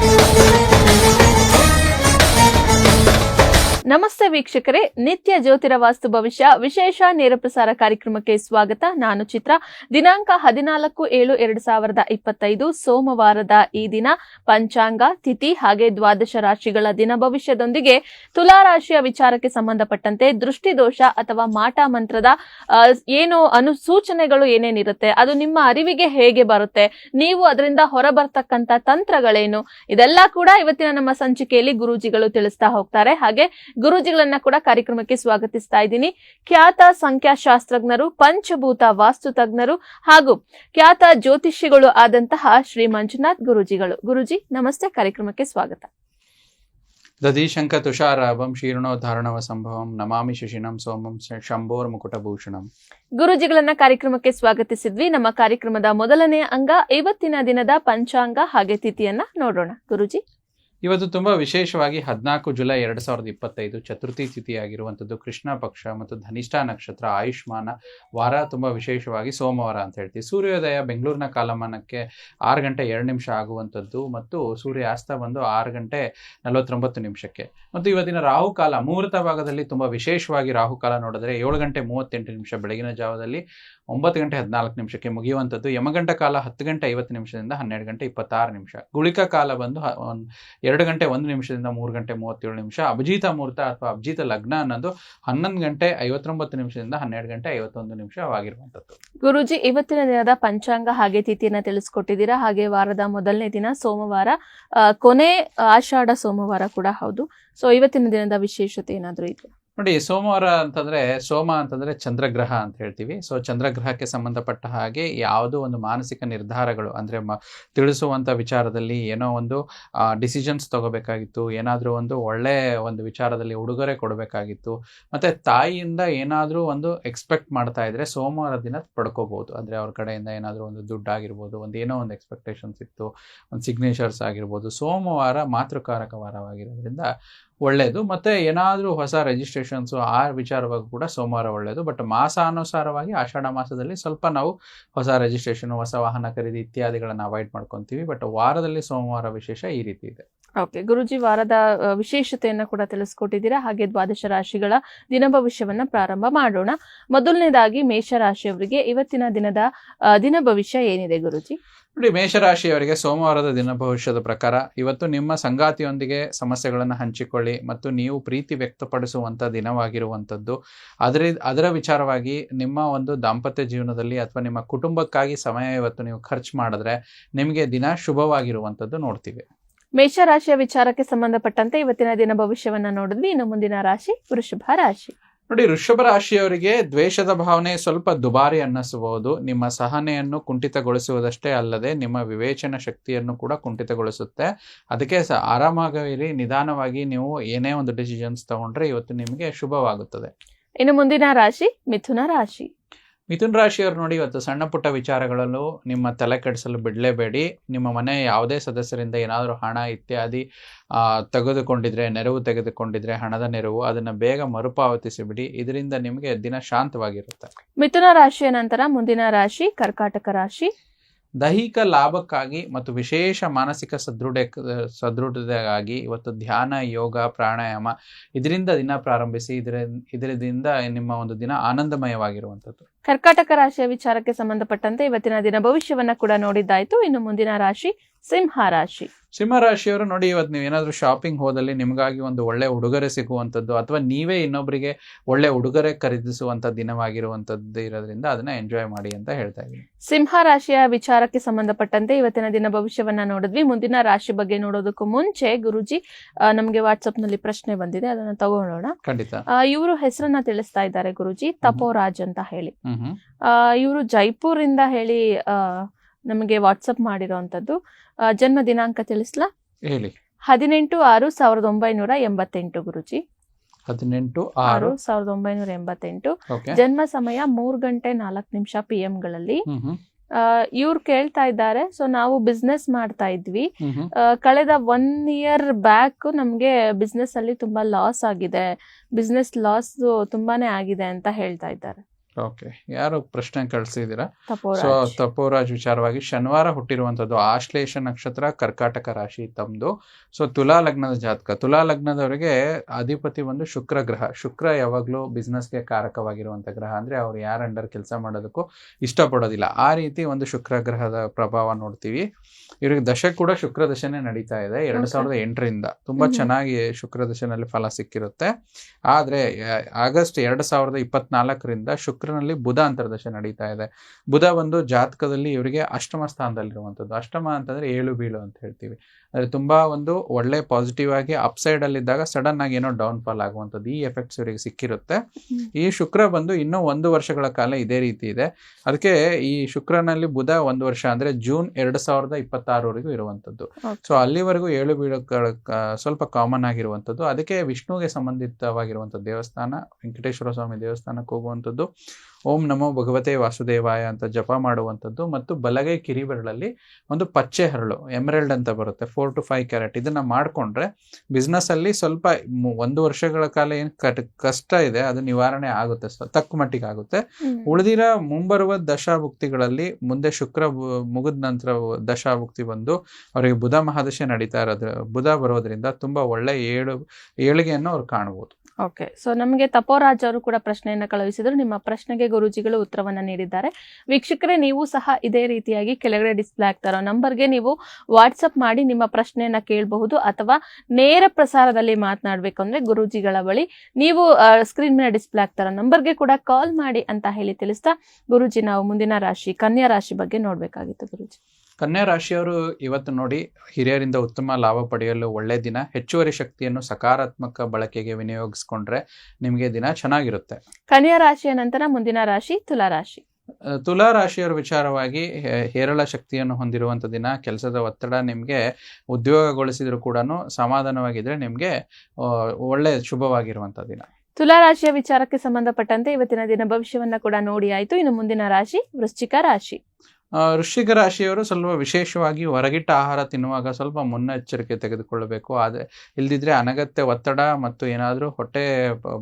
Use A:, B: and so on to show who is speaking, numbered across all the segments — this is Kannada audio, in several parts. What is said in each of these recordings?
A: Müzik ನಮಸ್ತೆ ವೀಕ್ಷಕರೇ. ನಿತ್ಯ ಜ್ಯೋತಿರ ವಾಸ್ತು ಭವಿಷ್ಯ, ವಿಶೇಷ ನೇರ ಪ್ರಸಾರ ಕಾರ್ಯಕ್ರಮಕ್ಕೆ ಸ್ವಾಗತ. ನಾನು ಚಿತ್ರ. ದಿನಾಂಕ ಹದಿನಾಲ್ಕು ಏಳು ಎರಡು ಸಾವಿರದ ಇಪ್ಪತ್ತೈದು, ಸೋಮವಾರದ ಈ ದಿನ. ಪಂಚಾಂಗ, ತಿಥಿ ಹಾಗೆ ದ್ವಾದಶ ರಾಶಿಗಳ ದಿನ ಭವಿಷ್ಯದೊಂದಿಗೆ ತುಲಾ ರಾಶಿಯ ವಿಚಾರಕ್ಕೆ ಸಂಬಂಧಪಟ್ಟಂತೆ ದೃಷ್ಟಿದೋಷ ಅಥವಾ ಮಾಟ ಮಂತ್ರದ ಏನು ಅನುಸೂಚನೆಗಳು ಏನೇನಿರುತ್ತೆ, ಅದು ನಿಮ್ಮ ಅರಿವಿಗೆ ಹೇಗೆ ಬರುತ್ತೆ, ನೀವು ಅದರಿಂದ ಹೊರಬರ್ತಕ್ಕಂತ ತಂತ್ರಗಳೇನು, ಇದೆಲ್ಲ ಕೂಡ ಇವತ್ತಿನ ನಮ್ಮ ಸಂಚಿಕೆಯಲ್ಲಿ ಗುರೂಜಿಗಳು ತಿಳಿಸ್ತಾ ಹೋಗ್ತಾರೆ. ಹಾಗೆ ಗುರೂಜಿಗಳನ್ನ ಕೂಡ ಕಾರ್ಯಕ್ರಮಕ್ಕೆ ಸ್ವಾಗತಿಸ್ತಾ ಇದ್ದೀನಿ. ಖ್ಯಾತ ಸಂಖ್ಯಾಶಾಸ್ತ್ರಜ್ಞರು ಪಂಚಭೂತ ವಾಸ್ತು ತಜ್ಞರು ಹಾಗೂ ಖ್ಯಾತ ಜ್ಯೋತಿಷಿಗಳು ಆದಂತಹ ಶ್ರೀ ಮಂಜುನಾಥ್ ಗುರೂಜಿಗಳು. ಗುರುಜಿ ನಮಸ್ತೆ. ಕಾರ್ಯಕ್ರಮಕ್ಕೆ ಸ್ವಾಗತ.
B: ದಧೀಶಂಕ ತುಷಾರಾಭಂ ಶೀರ್ಣೋದ್ಧಾರಣವ ಸಂಭವಂ ನಮಾಮಿ ಶಶಿನಂ ಸೋಮಂ ಶ- ಮುಕುಟ ಮುಕುಟಭೂಷಣಂ
A: ಗುರುಜಿಗಳನ್ನ ಕಾರ್ಯಕ್ರಮಕ್ಕೆ ಸ್ವಾಗತಿಸಿದ್ವಿ. ನಮ್ಮ ಕಾರ್ಯಕ್ರಮದ ಮೊದಲನೇ ಅಂಗ ಇವತ್ತಿನ ದಿನದ ಪಂಚಾಂಗ ಹಾಗೆ ತಿಥಿಯನ್ನ ನೋಡೋಣ. ಗುರುಜಿ.
B: ಇವತ್ತು ತುಂಬ ವಿಶೇಷವಾಗಿ ಹದಿನಾಲ್ಕು ಜುಲೈ ಎರಡು ಸಾವಿರದ ಇಪ್ಪತ್ತೈದು ಚತುರ್ಥಿ ತಿಥಿಯಾಗಿರುವಂಥದ್ದು ಕೃಷ್ಣ ಪಕ್ಷ ಮತ್ತು ಧನಿಷ್ಠ ನಕ್ಷತ್ರ ಆಯುಷ್ಮಾನ ವಾರ ತುಂಬ ವಿಶೇಷವಾಗಿ ಸೋಮವಾರ ಅಂತ ಹೇಳ್ತೀವಿ. ಸೂರ್ಯೋದಯ ಬೆಂಗಳೂರಿನ ಕಾಲಮಾನಕ್ಕೆ ಆರು ಗಂಟೆ ಎರಡು ನಿಮಿಷ ಆಗುವಂಥದ್ದು ಮತ್ತು ಸೂರ್ಯಾಸ್ತ ಬಂದು ಆರು ಗಂಟೆ ನಲವತ್ತೊಂಬತ್ತು ನಿಮಿಷಕ್ಕೆ. ಮತ್ತು ಇವತ್ತಿನ ರಾಹುಕಾಲ, ಮುಹೂರ್ತ ಭಾಗದಲ್ಲಿ ತುಂಬ ವಿಶೇಷವಾಗಿ ರಾಹುಕಾಲ ನೋಡಿದ್ರೆ ಏಳು ಗಂಟೆ ಮೂವತ್ತೆಂಟು ನಿಮಿಷ ಬೆಳಗಿನ ಜಾವದಲ್ಲಿ ಒಂಬತ್ತು ಗಂಟೆ ಹದಿನಾಲ್ಕು ನಿಮಿಷಕ್ಕೆ ಮುಗಿಯುವಂಥದ್ದು. ಯಮಗಂಟ ಕಾಲ ಹತ್ತು ಗಂಟೆ ಐವತ್ತು ನಿಮಿಷದಿಂದ ಹನ್ನೆರಡು ಗಂಟೆ ಇಪ್ಪತ್ತಾರು ನಿಮಿಷ. ಗುಳಿಕ ಕಾಲ ಬಂದು ಎರಡು ಗಂಟೆ ಒಂದು ನಿಮಿಷದಿಂದ ಮೂರು ಗಂಟೆ ಮೂವತ್ತೇಳು ನಿಮಿಷ. ಅಭಿಜಿತ ಮುಹೂರ್ತ ಅಥವಾ ಅಭಿಜಿತ ಲಗ್ನ ಅನ್ನೋದು ಹನ್ನೊಂದು ಗಂಟೆ ಐವತ್ತೊಂಬತ್ತು ನಿಮಿಷದಿಂದ ಹನ್ನೆರಡು ಗಂಟೆ ಐವತ್ತೊಂದು ನಿಮಿಷವಾಗಿರುವಂಥದ್ದು.
A: ಗುರುಜಿ, ಇವತ್ತಿನ ದಿನದ ಪಂಚಾಂಗ ಹಾಗೆ ತಿಥಿಯನ್ನ ತಿಳಿಸ್ಕೊಟ್ಟಿದ್ದೀರಾ? ಹಾಗೆ ವಾರದ ಮೊದಲನೇ ದಿನ ಸೋಮವಾರ ಕೊನೆ ಆಷಾಢ ಸೋಮವಾರ ಕೂಡ ಹೌದು. ಸೊ ಇವತ್ತಿನ ದಿನದ ವಿಶೇಷತೆ ಏನಾದರೂ ಇದೆಯಾ?
B: ನೋಡಿ, ಸೋಮವಾರ ಅಂತಂದ್ರೆ, ಸೋಮ ಅಂತಂದ್ರೆ ಚಂದ್ರಗ್ರಹ ಅಂತ ಹೇಳ್ತೀವಿ. ಸೊ ಚಂದ್ರಗ್ರಹಕ್ಕೆ ಸಂಬಂಧಪಟ್ಟ ಹಾಗೆ ಯಾವುದೋ ಒಂದು ಮಾನಸಿಕ ನಿರ್ಧಾರಗಳು, ಅಂದ್ರೆ ಮ, ತಿಳಿಸುವಂತ ವಿಚಾರದಲ್ಲಿ ಏನೋ ಒಂದು ಡಿಸಿಷನ್ಸ್ ತಗೋಬೇಕಾಗಿತ್ತು, ಏನಾದರೂ ಒಂದು ಒಳ್ಳೆ ಒಂದು ವಿಚಾರದಲ್ಲಿ ಉಡುಗೊರೆ ಕೊಡಬೇಕಾಗಿತ್ತು. ಮತ್ತೆ ತಾಯಿಯಿಂದ ಏನಾದರೂ ಒಂದು ಎಕ್ಸ್ಪೆಕ್ಟ್ ಮಾಡ್ತಾ ಇದ್ರೆ ಸೋಮವಾರ ದಿನ ಪಡ್ಕೋಬೋದು. ಅಂದ್ರೆ ಅವ್ರ ಕಡೆಯಿಂದ ಏನಾದರೂ ಒಂದು ದುಡ್ಡು ಆಗಿರ್ಬೋದು ಒಂದು ಏನೋ ಒಂದು ಎಕ್ಸ್ಪೆಕ್ಟೇಷನ್ಸ್ ಇತ್ತು, ಒಂದು ಸಿಗ್ನೇಚರ್ಸ್ ಆಗಿರ್ಬೋದು. ಸೋಮವಾರ ಮಾತೃಕಾರಕ ವಾರವಾಗಿರೋದ್ರಿಂದ ಒಳ್ಳೆಯದು ಮತ್ತೆ ಏನಾದರೂ ಹೊಸ ರಿಜಿಸ್ಟ್ರೇಷನ್ಸು ಆ ವಿಚಾರವಾಗಿ ಕೂಡ ಸೋಮವಾರ ಒಳ್ಳೆಯದು ಬಟ್ ಮಾಸಾನುಸಾರವಾಗಿ ಆಷಾಢ ಮಾಸದಲ್ಲಿ ಸ್ವಲ್ಪ ನಾವು ಹೊಸ ರಿಜಿಸ್ಟ್ರೇಷನ್ ಹೊಸ ವಾಹನ ಖರೀದಿ ಇತ್ಯಾದಿಗಳನ್ನು ಅವಾಯ್ಡ್ ಮಾಡ್ಕೊತೀವಿ. ಬಟ್ ವಾರದಲ್ಲಿ ಸೋಮವಾರ ವಿಶೇಷ ಈ ರೀತಿ ಇದೆ.
A: ಓಕೆ, ಗುರುಜಿ ವಾರದ ವಿಶೇಷತೆಯನ್ನು ಕೂಡ ತಿಳಿಸ್ಕೊಟ್ಟಿದ್ದೀರಾ. ಹಾಗೆ ದ್ವಾದಶ ರಾಶಿಗಳ ದಿನ ಭವಿಷ್ಯವನ್ನ ಪ್ರಾರಂಭ ಮಾಡೋಣ. ಮೊದಲನೇದಾಗಿ ಮೇಷರಾಶಿಯವರಿಗೆ ಇವತ್ತಿನ ದಿನದ ದಿನ ಭವಿಷ್ಯ ಏನಿದೆ ಗುರುಜಿ?
B: ನೋಡಿ, ಮೇಷರಾಶಿಯವರಿಗೆ ಸೋಮವಾರದ ದಿನ ಭವಿಷ್ಯದ ಪ್ರಕಾರ ಇವತ್ತು ನಿಮ್ಮ ಸಂಗಾತಿಯೊಂದಿಗೆ ಸಮಸ್ಯೆಗಳನ್ನು ಹಂಚಿಕೊಳ್ಳಿ ಮತ್ತು ನೀವು ಪ್ರೀತಿ ವ್ಯಕ್ತಪಡಿಸುವಂಥ ದಿನವಾಗಿರುವಂಥದ್ದು. ಅದರ ಅದರ ವಿಚಾರವಾಗಿ ನಿಮ್ಮ ಒಂದು ದಾಂಪತ್ಯ ಜೀವನದಲ್ಲಿ ಅಥವಾ ನಿಮ್ಮ ಕುಟುಂಬಕ್ಕಾಗಿ ಸಮಯ ಇವತ್ತು ನೀವು ಖರ್ಚು ಮಾಡಿದ್ರೆ ನಿಮಗೆ ದಿನ ಶುಭವಾಗಿರುವಂಥದ್ದು ನೋಡ್ತೀವಿ.
A: ಮೇಷರಾಶಿಯ ವಿಚಾರಕ್ಕೆ ಸಂಬಂಧಪಟ್ಟಂತೆ ಇವತ್ತಿನ ದಿನ ಭವಿಷ್ಯವನ್ನ ನೋಡಿದ್ವಿ. ಇನ್ನು ಮುಂದಿನ ರಾಶಿ ವೃಷಭ ರಾಶಿ.
B: ನೋಡಿ ವೃಷಭ ರಾಶಿಯವರಿಗೆ ದ್ವೇಷದ ಭಾವನೆ ಸ್ವಲ್ಪ ದುಬಾರಿ ಅನ್ನಿಸಬಹುದು. ನಿಮ್ಮ ಸಹನೆಯನ್ನು ಕುಂಠಿತಗೊಳಿಸುವುದಷ್ಟೇ ಅಲ್ಲದೆ ನಿಮ್ಮ ವಿವೇಚನ ಶಕ್ತಿಯನ್ನು ಕೂಡ ಕುಂಠಿತಗೊಳಿಸುತ್ತೆ. ಅದಕ್ಕೆ ಸ ಆರಾಮಾಗಿರಿ ನಿಧಾನವಾಗಿ ನೀವು ಏನೇ ಒಂದು ಡಿಸಿಷನ್ಸ್ ತಗೊಂಡ್ರೆ ಇವತ್ತು ನಿಮಗೆ ಶುಭವಾಗುತ್ತದೆ.
A: ಇನ್ನು ಮುಂದಿನ ರಾಶಿ ಮಿಥುನ ರಾಶಿ.
B: ಮಿಥುನ್ ರಾಶಿಯವರು ನೋಡಿ ಇವತ್ತು ಸಣ್ಣ ಪುಟ್ಟ ವಿಚಾರಗಳಲ್ಲೂ ನಿಮ್ಮ ತಲೆ ಕೆಡಿಸಲು ಬಿಡಲೇಬೇಡಿ. ನಿಮ್ಮ ಮನೆ ಯಾವುದೇ ಸದಸ್ಯರಿಂದ ಏನಾದರೂ ಹಣ ಇತ್ಯಾದಿ ತೆಗೆದುಕೊಂಡಿದ್ರೆ ನೆರವು ತೆಗೆದುಕೊಂಡಿದ್ರೆ ಹಣದ ನೆರವು ಅದನ್ನು ಬೇಗ ಮರುಪಾವತಿಸಿ ಬಿಡಿ ಇದರಿಂದ ನಿಮಗೆ ದಿನ ಶಾಂತವಾಗಿರುತ್ತೆ.
A: ಮಿಥುನ ರಾಶಿಯ ನಂತರ ಮುಂದಿನ ರಾಶಿ ಕರ್ಕಾಟಕ ರಾಶಿ.
B: ದೈಹಿಕ ಲಾಭಕ್ಕಾಗಿ ಮತ್ತು ವಿಶೇಷ ಮಾನಸಿಕ ಸದೃಢ ಸದೃಢತೆಗಾಗಿ ಇವತ್ತು ಧ್ಯಾನ ಯೋಗ ಪ್ರಾಣಾಯಾಮ ಇದರಿಂದ ದಿನ ಪ್ರಾರಂಭಿಸಿ ಇದರ ಇದರಿಂದ ನಿಮ್ಮ ಒಂದು ದಿನ ಆನಂದಮಯವಾಗಿರುವಂಥದ್ದು.
A: ಕರ್ಕಾಟಕ ರಾಶಿಯ ವಿಚಾರಕ್ಕೆ ಸಂಬಂಧಪಟ್ಟಂತೆ ಇವತ್ತಿನ ದಿನ ಭವಿಷ್ಯವನ್ನ ಕೂಡ ನೋಡಿದ್ದಾಯ್ತು. ಇನ್ನು ಮುಂದಿನ ರಾಶಿ ಸಿಂಹ ರಾಶಿ.
B: ಸಿಂಹ ರಾಶಿಯವರು ನೋಡಿ ಇವತ್ತು ನೀವು ಏನಾದರೂ ಶಾಪಿಂಗ್ ಹೋದಲ್ಲಿ ನಿಮಗಾಗಿ ಒಂದು ಒಳ್ಳೆ ಉಡುಗೊರೆ ಸಿಗುವಂಥದ್ದು ಅಥವಾ ನೀವೇ ಇನ್ನೊಬ್ಬರಿಗೆ ಒಳ್ಳೆ ಉಡುಗೊರೆ ಖರೀದಿಸುವಂಥ ದಿನವಾಗಿರುವಂಥದ್ದು ಇರೋದ್ರಿಂದ ಅದನ್ನ ಎಂಜಾಯ್ ಮಾಡಿ ಅಂತ ಹೇಳ್ತಾ ಇದ್ದೀನಿ.
A: ಸಿಂಹ ರಾಶಿಯ ವಿಚಾರಕ್ಕೆ ಸಂಬಂಧಪಟ್ಟಂತೆ ಇವತ್ತಿನ ದಿನ ಭವಿಷ್ಯವನ್ನ ನೋಡಿದ್ವಿ. ಮುಂದಿನ ರಾಶಿ ಬಗ್ಗೆ ನೋಡೋದಕ್ಕೂ ಮುಂಚೆ ಗುರುಜಿ ನಮಗೆ ವಾಟ್ಸಪ್ನಲ್ಲಿ ಪ್ರಶ್ನೆ ಬಂದಿದೆ. ಅದನ್ನ ತಗೊಳ್ಳೋಣ.
B: ಖಂಡಿತ.
A: ಇವರು ಹೆಸರನ್ನ ತಿಳಿಸ್ತಾ ಇದ್ದಾರೆ ಗುರುಜಿ ತಪೋರಾಜ್ ಅಂತ ಹೇಳಿ. ಇವರು ಜೈಪುರ್ ಇಂದ ಹೇಳಿ ನಮಗೆ ವಾಟ್ಸಪ್ ಮಾಡಿರೋಂಥದ್ದು. ಜನ್ಮ ದಿನಾಂಕ ತಿಳಿಸ್ಲಾ?
B: ಹೇಳಿ.
A: ಹದಿನೆಂಟು ಆರು ಸಾವಿರದ ಒಂಬೈನೂರ ಎಂಬತ್ತೆಂಟು ಗುರುಜಿ.
B: ಹದಿನೆಂಟು
A: ಆರು. ಸಾವಿರದ ಒಂಬೈನೂರ ಎಂಬತ್ತೆಂಟು. ಜನ್ಮ ಸಮಯ ಮೂರ್ ಗಂಟೆ ನಾಲ್ಕು ನಿಮಿಷ ಪಿ ಎಂ ಗಳಲ್ಲಿ. ಇವ್ರು ಕೇಳ್ತಾ ಇದ್ದಾರೆ ಸೊ ನಾವು ಬಿಸ್ನೆಸ್ ಮಾಡ್ತಾ ಇದ್ವಿ. ಕಳೆದ ಒನ್ ಇಯರ್ ಬ್ಯಾಕ್ ನಮ್ಗೆ ಬಿಸ್ನೆಸ್ ಅಲ್ಲಿ ತುಂಬಾ ಲಾಸ್ ಆಗಿದೆ. ಬಿಸ್ನೆಸ್ ಲಾಸ್ ತುಂಬಾನೇ ಆಗಿದೆ ಅಂತ ಹೇಳ್ತಾ ಇದ್ದಾರೆ.
B: ಓಕೆ ಯಾರು ಪ್ರಶ್ನೆ ಕಳ್ಸಿದೀರಾ ಸೊ
A: ತಪೋರಾಜ್
B: ವಿಚಾರವಾಗಿ ಶನಿವಾರ ಹುಟ್ಟಿರುವಂತದ್ದು ಆಶ್ಲೇಷ ನಕ್ಷತ್ರ ಕರ್ಕಾಟಕ ರಾಶಿ ತಮ್ದು. ಸೊ ತುಲಾ ಲಗ್ನದ ಜಾತಕ. ತುಲಾ ಲಗ್ನದವರಿಗೆ ಅಧಿಪತಿ ಒಂದು ಶುಕ್ರ ಗ್ರಹ. ಶುಕ್ರ ಯಾವಾಗಲೂ ಬಿಸ್ನೆಸ್ಗೆ ಕಾರಕವಾಗಿರುವಂತ ಗ್ರಹ. ಅಂದ್ರೆ ಅವ್ರು ಯಾರ ಅಂಡರ್ ಕೆಲಸ ಮಾಡೋದಕ್ಕೂ ಇಷ್ಟಪಡೋದಿಲ್ಲ. ಆ ರೀತಿ ಒಂದು ಶುಕ್ರ ಗ್ರಹದ ಪ್ರಭಾವ ನೋಡ್ತೀವಿ. ಇವ್ರಿಗೆ ದಶೆ ಕೂಡ ಶುಕ್ರ ದಶೆನೇ ನಡೀತಾ ಇದೆ. ಎರಡ್. ಸಾವಿರದ ಎಂಟರಿಂದ. ತುಂಬಾ ಚೆನ್ನಾಗಿ ಶುಕ್ರ ದಶೆನಲ್ಲಿ ಫಲ ಸಿಕ್ಕಿರುತ್ತೆ. ಆದ್ರೆ ಆಗಸ್ಟ್ ಎರಡ್ ಸಾವಿರದ ಇಪ್ಪತ್ನಾಲ್ಕರಿಂದ ಶುಕ್ರನಲ್ಲಿ ಬುಧ ಅಂತರ್ದಶೆ ನಡೀತಾ ಇದೆ. ಬುಧ ಒಂದು ಜಾತಕದಲ್ಲಿ ಇವರಿಗೆ ಅಷ್ಟಮ ಸ್ಥಾನದಲ್ಲಿರುವಂಥದ್ದು. ಅಷ್ಟಮ ಅಂತಂದ್ರೆ ಏಳು ಬೀಳು ಅಂತ ಹೇಳ್ತೀವಿ. ಅಂದ್ರೆ ತುಂಬಾ ಒಂದು ಒಳ್ಳೆ ಪಾಸಿಟಿವ್ ಆಗಿ ಅಪ್ಸೈಡ್ ಅಲ್ಲಿ ಇದ್ದಾಗ ಸಡನ್ ಆಗಿ ಏನೋ ಡೌನ್ ಫಾಲ್ ಆಗುವಂಥದ್ದು ಈ ಎಫೆಕ್ಟ್ಸ್ ಇವರಿಗೆ ಸಿಕ್ಕಿರುತ್ತೆ. ಈ ಶುಕ್ರ ಬಂದು ಇನ್ನೂ ಒಂದು ವರ್ಷಗಳ ಕಾಲ ಇದೇ ರೀತಿ ಇದೆ. ಅದಕ್ಕೆ ಈ ಶುಕ್ರನಲ್ಲಿ ಬುಧ ಒಂದು ವರ್ಷ ಅಂದ್ರೆ ಜೂನ್ ಎರಡು ಸಾವಿರದ ಇಪ್ಪತ್ತಾರವರೆಗೂ ಇರುವಂಥದ್ದು. ಸೊ ಅಲ್ಲಿವರೆಗೂ ಏಳು ಬೀಳುಗಳ ಸ್ವಲ್ಪ ಕಾಮನ್ ಆಗಿರುವಂಥದ್ದು. ಅದಕ್ಕೆ ವಿಷ್ಣುಗೆ ಸಂಬಂಧಿತವಾಗಿರುವಂಥ ದೇವಸ್ಥಾನ ವೆಂಕಟೇಶ್ವರ ಸ್ವಾಮಿ ದೇವಸ್ಥಾನಕ್ಕೆ ಹೋಗುವಂಥದ್ದು. ಓಂ ನಮೋ ಭಗವತೆ ವಾಸುದೇವಾಯ ಅಂತ ಜಪ ಮಾಡುವಂಥದ್ದು ಮತ್ತು ಬಲಗೈ ಕಿರಿಬೆರಳಲ್ಲಿ ಒಂದು ಪಚ್ಚೆ ಹರಳು ಎಮರಲ್ಡ್ ಅಂತ ಬರುತ್ತೆ ಫೋರ್ ಟು ಫೈವ್ ಕ್ಯಾರೆಟ್ ಇದನ್ನ ಮಾಡಿಕೊಂಡ್ರೆ ಬಿಸ್ನೆಸ್ ಅಲ್ಲಿ ಸ್ವಲ್ಪ ಒಂದು ವರ್ಷಗಳ ಕಾಲ ಏನು ಕಷ್ಟ ಇದೆ ಅದು ನಿವಾರಣೆ ಆಗುತ್ತೆ ತಕ್ಕ ಮಟ್ಟಿಗೆ ಆಗುತ್ತೆ. ಉಳಿದಿರೋ ಮುಂಬರುವ ದಶಾಭುಕ್ತಿಗಳಲ್ಲಿ ಮುಂದೆ ಶುಕ್ರ ಮುಗಿದ ನಂತರ ದಶಾಭುಕ್ತಿ ಬಂದು ಅವರಿಗೆ ಬುಧ ಮಹಾದಶೆ ನಡೀತಾ ಇರೋದ್ರ ಬುಧ ಬರೋದ್ರಿಂದ ತುಂಬಾ ಒಳ್ಳೆ ಏಳು ಏಳಿಗೆಯನ್ನು ಅವ್ರು ಕಾಣಬಹುದು
A: ಓಕೆ ಸೊ ನಮಗೆ ತಪೋರಾಜ್ ಅವರು ಕೂಡ ಪ್ರಶ್ನೆಯನ್ನು ಕಳುಹಿಸಿದ್ರು. ನಿಮ್ಮ ಪ್ರಶ್ನೆಗೆ ಗುರುಜಿಗಳು ಉತ್ತರವನ್ನ ನೀಡಿದ್ದಾರೆ. ವೀಕ್ಷಕರೇ, ನೀವು ಸಹ ಇದೇ ರೀತಿಯಾಗಿ ಕೆಳಗಡೆ ಡಿಸ್ಪ್ಲೇ ಆಗ್ತಾರೋ ನಂಬರ್ಗೆ ನೀವು ವಾಟ್ಸಪ್ ಮಾಡಿ ನಿಮ್ಮ ಪ್ರಶ್ನೆಯನ್ನ ಕೇಳಬಹುದು ಅಥವಾ ನೇರ ಪ್ರಸಾರದಲ್ಲಿ ಮಾತನಾಡಬೇಕು ಅಂದ್ರೆ ಗುರುಜಿಗಳ ಬಳಿ ನೀವು ಸ್ಕ್ರೀನ್ ಮೇಲೆ ಡಿಸ್ಪ್ಲೇ ಆಗ್ತಾರೋ ನಂಬರ್ಗೆ ಕೂಡ ಕಾಲ್ ಮಾಡಿ ಅಂತ ಹೇಳಿ ತಿಳಿಸ್ತಾ ಗುರುಜಿ, ನಾವು ಮುಂದಿನ ರಾಶಿ, ಕನ್ಯಾ ರಾಶಿ ಬಗ್ಗೆ ನೋಡ್ಬೇಕಾಗಿತ್ತು ಗುರೂಜಿ.
B: ಕನ್ಯಾ ರಾಶಿಯವರು ಇವತ್ತು ನೋಡಿ ಹಿರಿಯರಿಂದ ಉತ್ತಮ ಲಾಭ ಪಡೆಯಲು ಒಳ್ಳೆ ದಿನ. ಹೆಚ್ಚುವರಿ ಶಕ್ತಿಯನ್ನು ಸಕಾರಾತ್ಮಕ ಬಳಕೆಗೆ ವಿನಿಯೋಗಿಸ್ಕೊಂಡ್ರೆ ನಿಮಗೆ ದಿನ ಚೆನ್ನಾಗಿರುತ್ತೆ.
A: ಕನ್ಯಾ ರಾಶಿಯ ನಂತರ ಮುಂದಿನ ರಾಶಿ ತುಲಾ ರಾಶಿ.
B: ತುಲಾ ರಾಶಿಯವರ ವಿಚಾರವಾಗಿ ಹೇರಳ ಶಕ್ತಿಯನ್ನು ಹೊಂದಿರುವಂಥ ದಿನ ಕೆಲಸದ ಒತ್ತಡ ನಿಮಗೆ ಉದ್ಯೋಗಗೊಳಿಸಿದ್ರು ಕೂಡ ಸಮಾಧಾನವಾಗಿದ್ರೆ ನಿಮಗೆ ಒಳ್ಳೆ ಶುಭವಾಗಿರುವಂಥ ದಿನ.
A: ತುಲಾ ರಾಶಿಯ ವಿಚಾರಕ್ಕೆ ಸಂಬಂಧಪಟ್ಟಂತೆ ಇವತ್ತಿನ ದಿನ ಭವಿಷ್ಯವನ್ನ ಕೂಡ ನೋಡಿ ಆಯ್ತು. ಇನ್ನು ಮುಂದಿನ ರಾಶಿ ವೃಶ್ಚಿಕ ರಾಶಿ.
B: ವೃಶ್ಚಿಕ ರಾಶಿಯವರು ಸ್ವಲ್ಪ ವಿಶೇಷವಾಗಿ ಹೊರಗಿಟ್ಟ ಆಹಾರ ತಿನ್ನುವಾಗ ಸ್ವಲ್ಪ ಮುನ್ನೆಚ್ಚರಿಕೆ ತೆಗೆದುಕೊಳ್ಳಬೇಕು. ಆದರೆ ಇಲ್ದಿದ್ರೆ ಅನಗತ್ಯ ಒತ್ತಡ ಮತ್ತು ಏನಾದರೂ ಹೊಟ್ಟೆ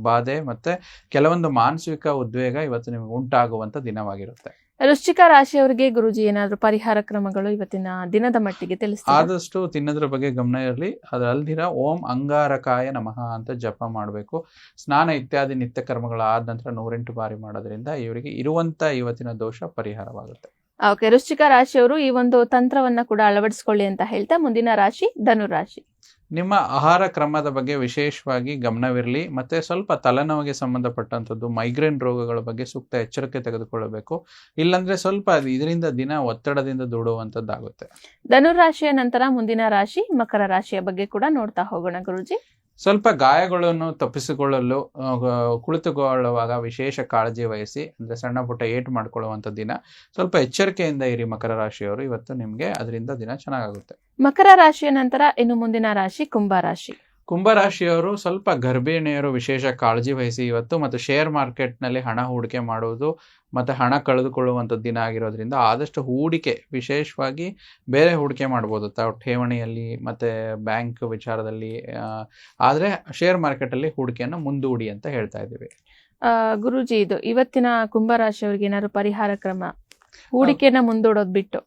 B: ಬಾಧೆ ಮತ್ತೆ ಕೆಲವೊಂದು ಮಾನಸಿಕ ಉದ್ವೇಗ ಇವತ್ತು ನಿಮಗೆ ಉಂಟಾಗುವಂತ ದಿನವಾಗಿರುತ್ತೆ.
A: ವೃಶ್ಚಿಕ ರಾಶಿಯವರಿಗೆ ಗುರುಜಿ ಏನಾದರೂ ಪರಿಹಾರ ಕ್ರಮಗಳು ಇವತ್ತಿನ ದಿನದ ಮಟ್ಟಿಗೆ ತಿಳಿಸ್ತಾರೆ?
B: ಆದಷ್ಟು ತಿನ್ನೋದ್ರ ಬಗ್ಗೆ ಗಮನ ಇರಲಿ. ಅದಲ್ದಿರ ಓಂ ಅಂಗಾರಕಾಯ ನಮಃ ಅಂತ ಜಪ ಮಾಡಬೇಕು. ಸ್ನಾನ ಇತ್ಯಾದಿ ನಿತ್ಯ ಕರ್ಮಗಳು ಆದ ನಂತರ ನೂರೆಂಟು ಬಾರಿ ಮಾಡೋದ್ರಿಂದ ಇವರಿಗೆ ಇರುವಂಥ ಇವತ್ತಿನ ದೋಷ ಪರಿಹಾರವಾಗುತ್ತೆ.
A: ಓಕೆ ವೃಶ್ಚಿಕ ರಾಶಿಯವರು ಈ ಒಂದು ತಂತ್ರವನ್ನ ಕೂಡ ಅಳವಡಿಸಿಕೊಳ್ಳಿ ಅಂತ ಹೇಳ್ತಾ ಮುಂದಿನ ರಾಶಿ ಧನು ರಾಶಿ
B: ನಿಮ್ಮ ಆಹಾರ ಕ್ರಮದ ಬಗ್ಗೆ ವಿಶೇಷವಾಗಿ ಗಮನವಿರಲಿ ಮತ್ತೆ ಸ್ವಲ್ಪ ತಲೆನೋವಿಗೆ ಸಂಬಂಧಪಟ್ಟಂಥದ್ದು ಮೈಗ್ರೇನ್ ರೋಗಗಳ ಬಗ್ಗೆ ಸೂಕ್ತ ಎಚ್ಚರಿಕೆ ತೆಗೆದುಕೊಳ್ಳಬೇಕು. ಇಲ್ಲಾಂದ್ರೆ ಸ್ವಲ್ಪ ಇದರಿಂದ ದಿನ ಒತ್ತಡದಿಂದ ದೂಡುವಂಥದ್ದಾಗುತ್ತೆ.
A: ಧನುರಾಶಿಯ ನಂತರ ಮುಂದಿನ ರಾಶಿ ಮಕರ ರಾಶಿಯ ಬಗ್ಗೆ ಕೂಡ ನೋಡ್ತಾ ಹೋಗೋಣ ಗುರುಜಿ.
B: ಸ್ವಲ್ಪ ಗಾಯಗಳನ್ನು ತಪ್ಪಿಸಿಕೊಳ್ಳಲು ಕುಳಿತುಕೊಳ್ಳುವಾಗ ವಿಶೇಷ ಕಾಳಜಿ ವಹಿಸಿ, ಅಂದ್ರೆ ಸಣ್ಣ ಪುಟ್ಟ ಏಟು ಮಾಡ್ಕೊಳ್ಳುವಂಥ ದಿನ, ಸ್ವಲ್ಪ ಎಚ್ಚರಿಕೆಯಿಂದ ಇರಿ ಮಕರ ರಾಶಿಯವರು. ಇವತ್ತು ನಿಮಗೆ ಅದರಿಂದ ದಿನ ಚೆನ್ನಾಗಾಗುತ್ತೆ.
A: ಮಕರ ರಾಶಿಯ ನಂತರ ಇನ್ನು ಮುಂದಿನ ರಾಶಿ ಕುಂಭ ರಾಶಿ.
B: ಕುಂಭರಾಶಿಯವರು ಸ್ವಲ್ಪ ಗರ್ಭಿಣಿಯರು ವಿಶೇಷ ಕಾಳಜಿ ವಹಿಸಿ ಇವತ್ತು ಮತ್ತು ಶೇರ್ ಮಾರ್ಕೆಟ್ನಲ್ಲಿ ಹಣ ಹೂಡಿಕೆ ಮಾಡುವುದು ಮತ್ತು ಹಣ ಕಳೆದುಕೊಳ್ಳುವಂಥ ದಿನ ಆಗಿರೋದ್ರಿಂದ ಆದಷ್ಟು ಹೂಡಿಕೆ, ವಿಶೇಷವಾಗಿ ಬೇರೆ ಹೂಡಿಕೆ ಮಾಡ್ಬೋದು. ತಾವು ಠೇವಣಿಯಲ್ಲಿ ಮತ್ತು ಬ್ಯಾಂಕ್ ವಿಚಾರದಲ್ಲಿ ಆದರೆ ಶೇರ್ ಮಾರ್ಕೆಟಲ್ಲಿ ಹೂಡಿಕೆಯನ್ನು ಮುಂದೂಡಿ ಅಂತ ಹೇಳ್ತಾ ಇದ್ದೀವಿ.
A: ಗುರುಜಿ, ಇದು ಇವತ್ತಿನ ಕುಂಭ ಏನಾದರೂ ಏನಾದ್ರು ಪರಿಹಾರ ಕ್ರಮ? ಹೂಡಿಕೆಯನ್ನು ಮುಂದೂಡೋದು ಬಿಟ್ಟು.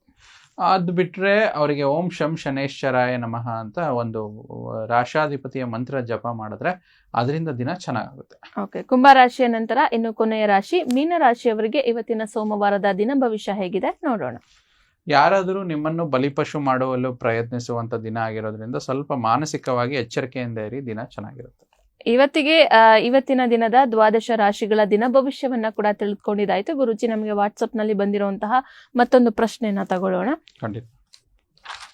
B: ಅದು ಬಿಟ್ಟರೆ ಅವರಿಗೆ ಓಂ ಶಂ ಶನೇಶ್ವರಾಯ ನಮಃ ಅಂತ ಒಂದು ರಾಶಾಧಿಪತಿಯ ಮಂತ್ರ ಜಪ ಮಾಡಿದ್ರೆ ಅದರಿಂದ ದಿನ ಚೆನ್ನಾಗುತ್ತೆ
A: ಓಕೆ ಕುಂಭ ರಾಶಿಯ ನಂತರ ಇನ್ನು ಕೊನೆಯ ರಾಶಿ ಮೀನ ರಾಶಿಯವರಿಗೆ ಇವತ್ತಿನ ಸೋಮವಾರದ ದಿನ ಭವಿಷ್ಯ ಹೇಗಿದೆ ನೋಡೋಣ.
B: ಯಾರಾದರೂ ನಿಮ್ಮನ್ನು ಬಲಿಪಶು ಮಾಡುವಲು ಪ್ರಯತ್ನಿಸುವಂತ ದಿನ ಆಗಿರೋದ್ರಿಂದ ಸ್ವಲ್ಪ ಮಾನಸಿಕವಾಗಿ ಎಚ್ಚರಿಕೆಯಿಂದ ಇರಿ ದಿನ ಚೆನ್ನಾಗಿರುತ್ತೆ.
A: ಇವತ್ತಿಗೆ ಇವತ್ತಿನ ದಿನದ ದ್ವಾದಶ ರಾಶಿಗಳ ದಿನ ಭವಿಷ್ಯವನ್ನ ಕೂಡ ತಿಳಿದುಕೊಂಡಿದ್ದಾಯ್ತು ಗುರುಜಿ ನಮಗೆ ವಾಟ್ಸಪ್ನಲ್ಲಿ ಬಂದಿರುವಂತಹ ಮತ್ತೊಂದು ಪ್ರಶ್ನೆಯನ್ನ ತಗೊಳ್ಳೋಣ.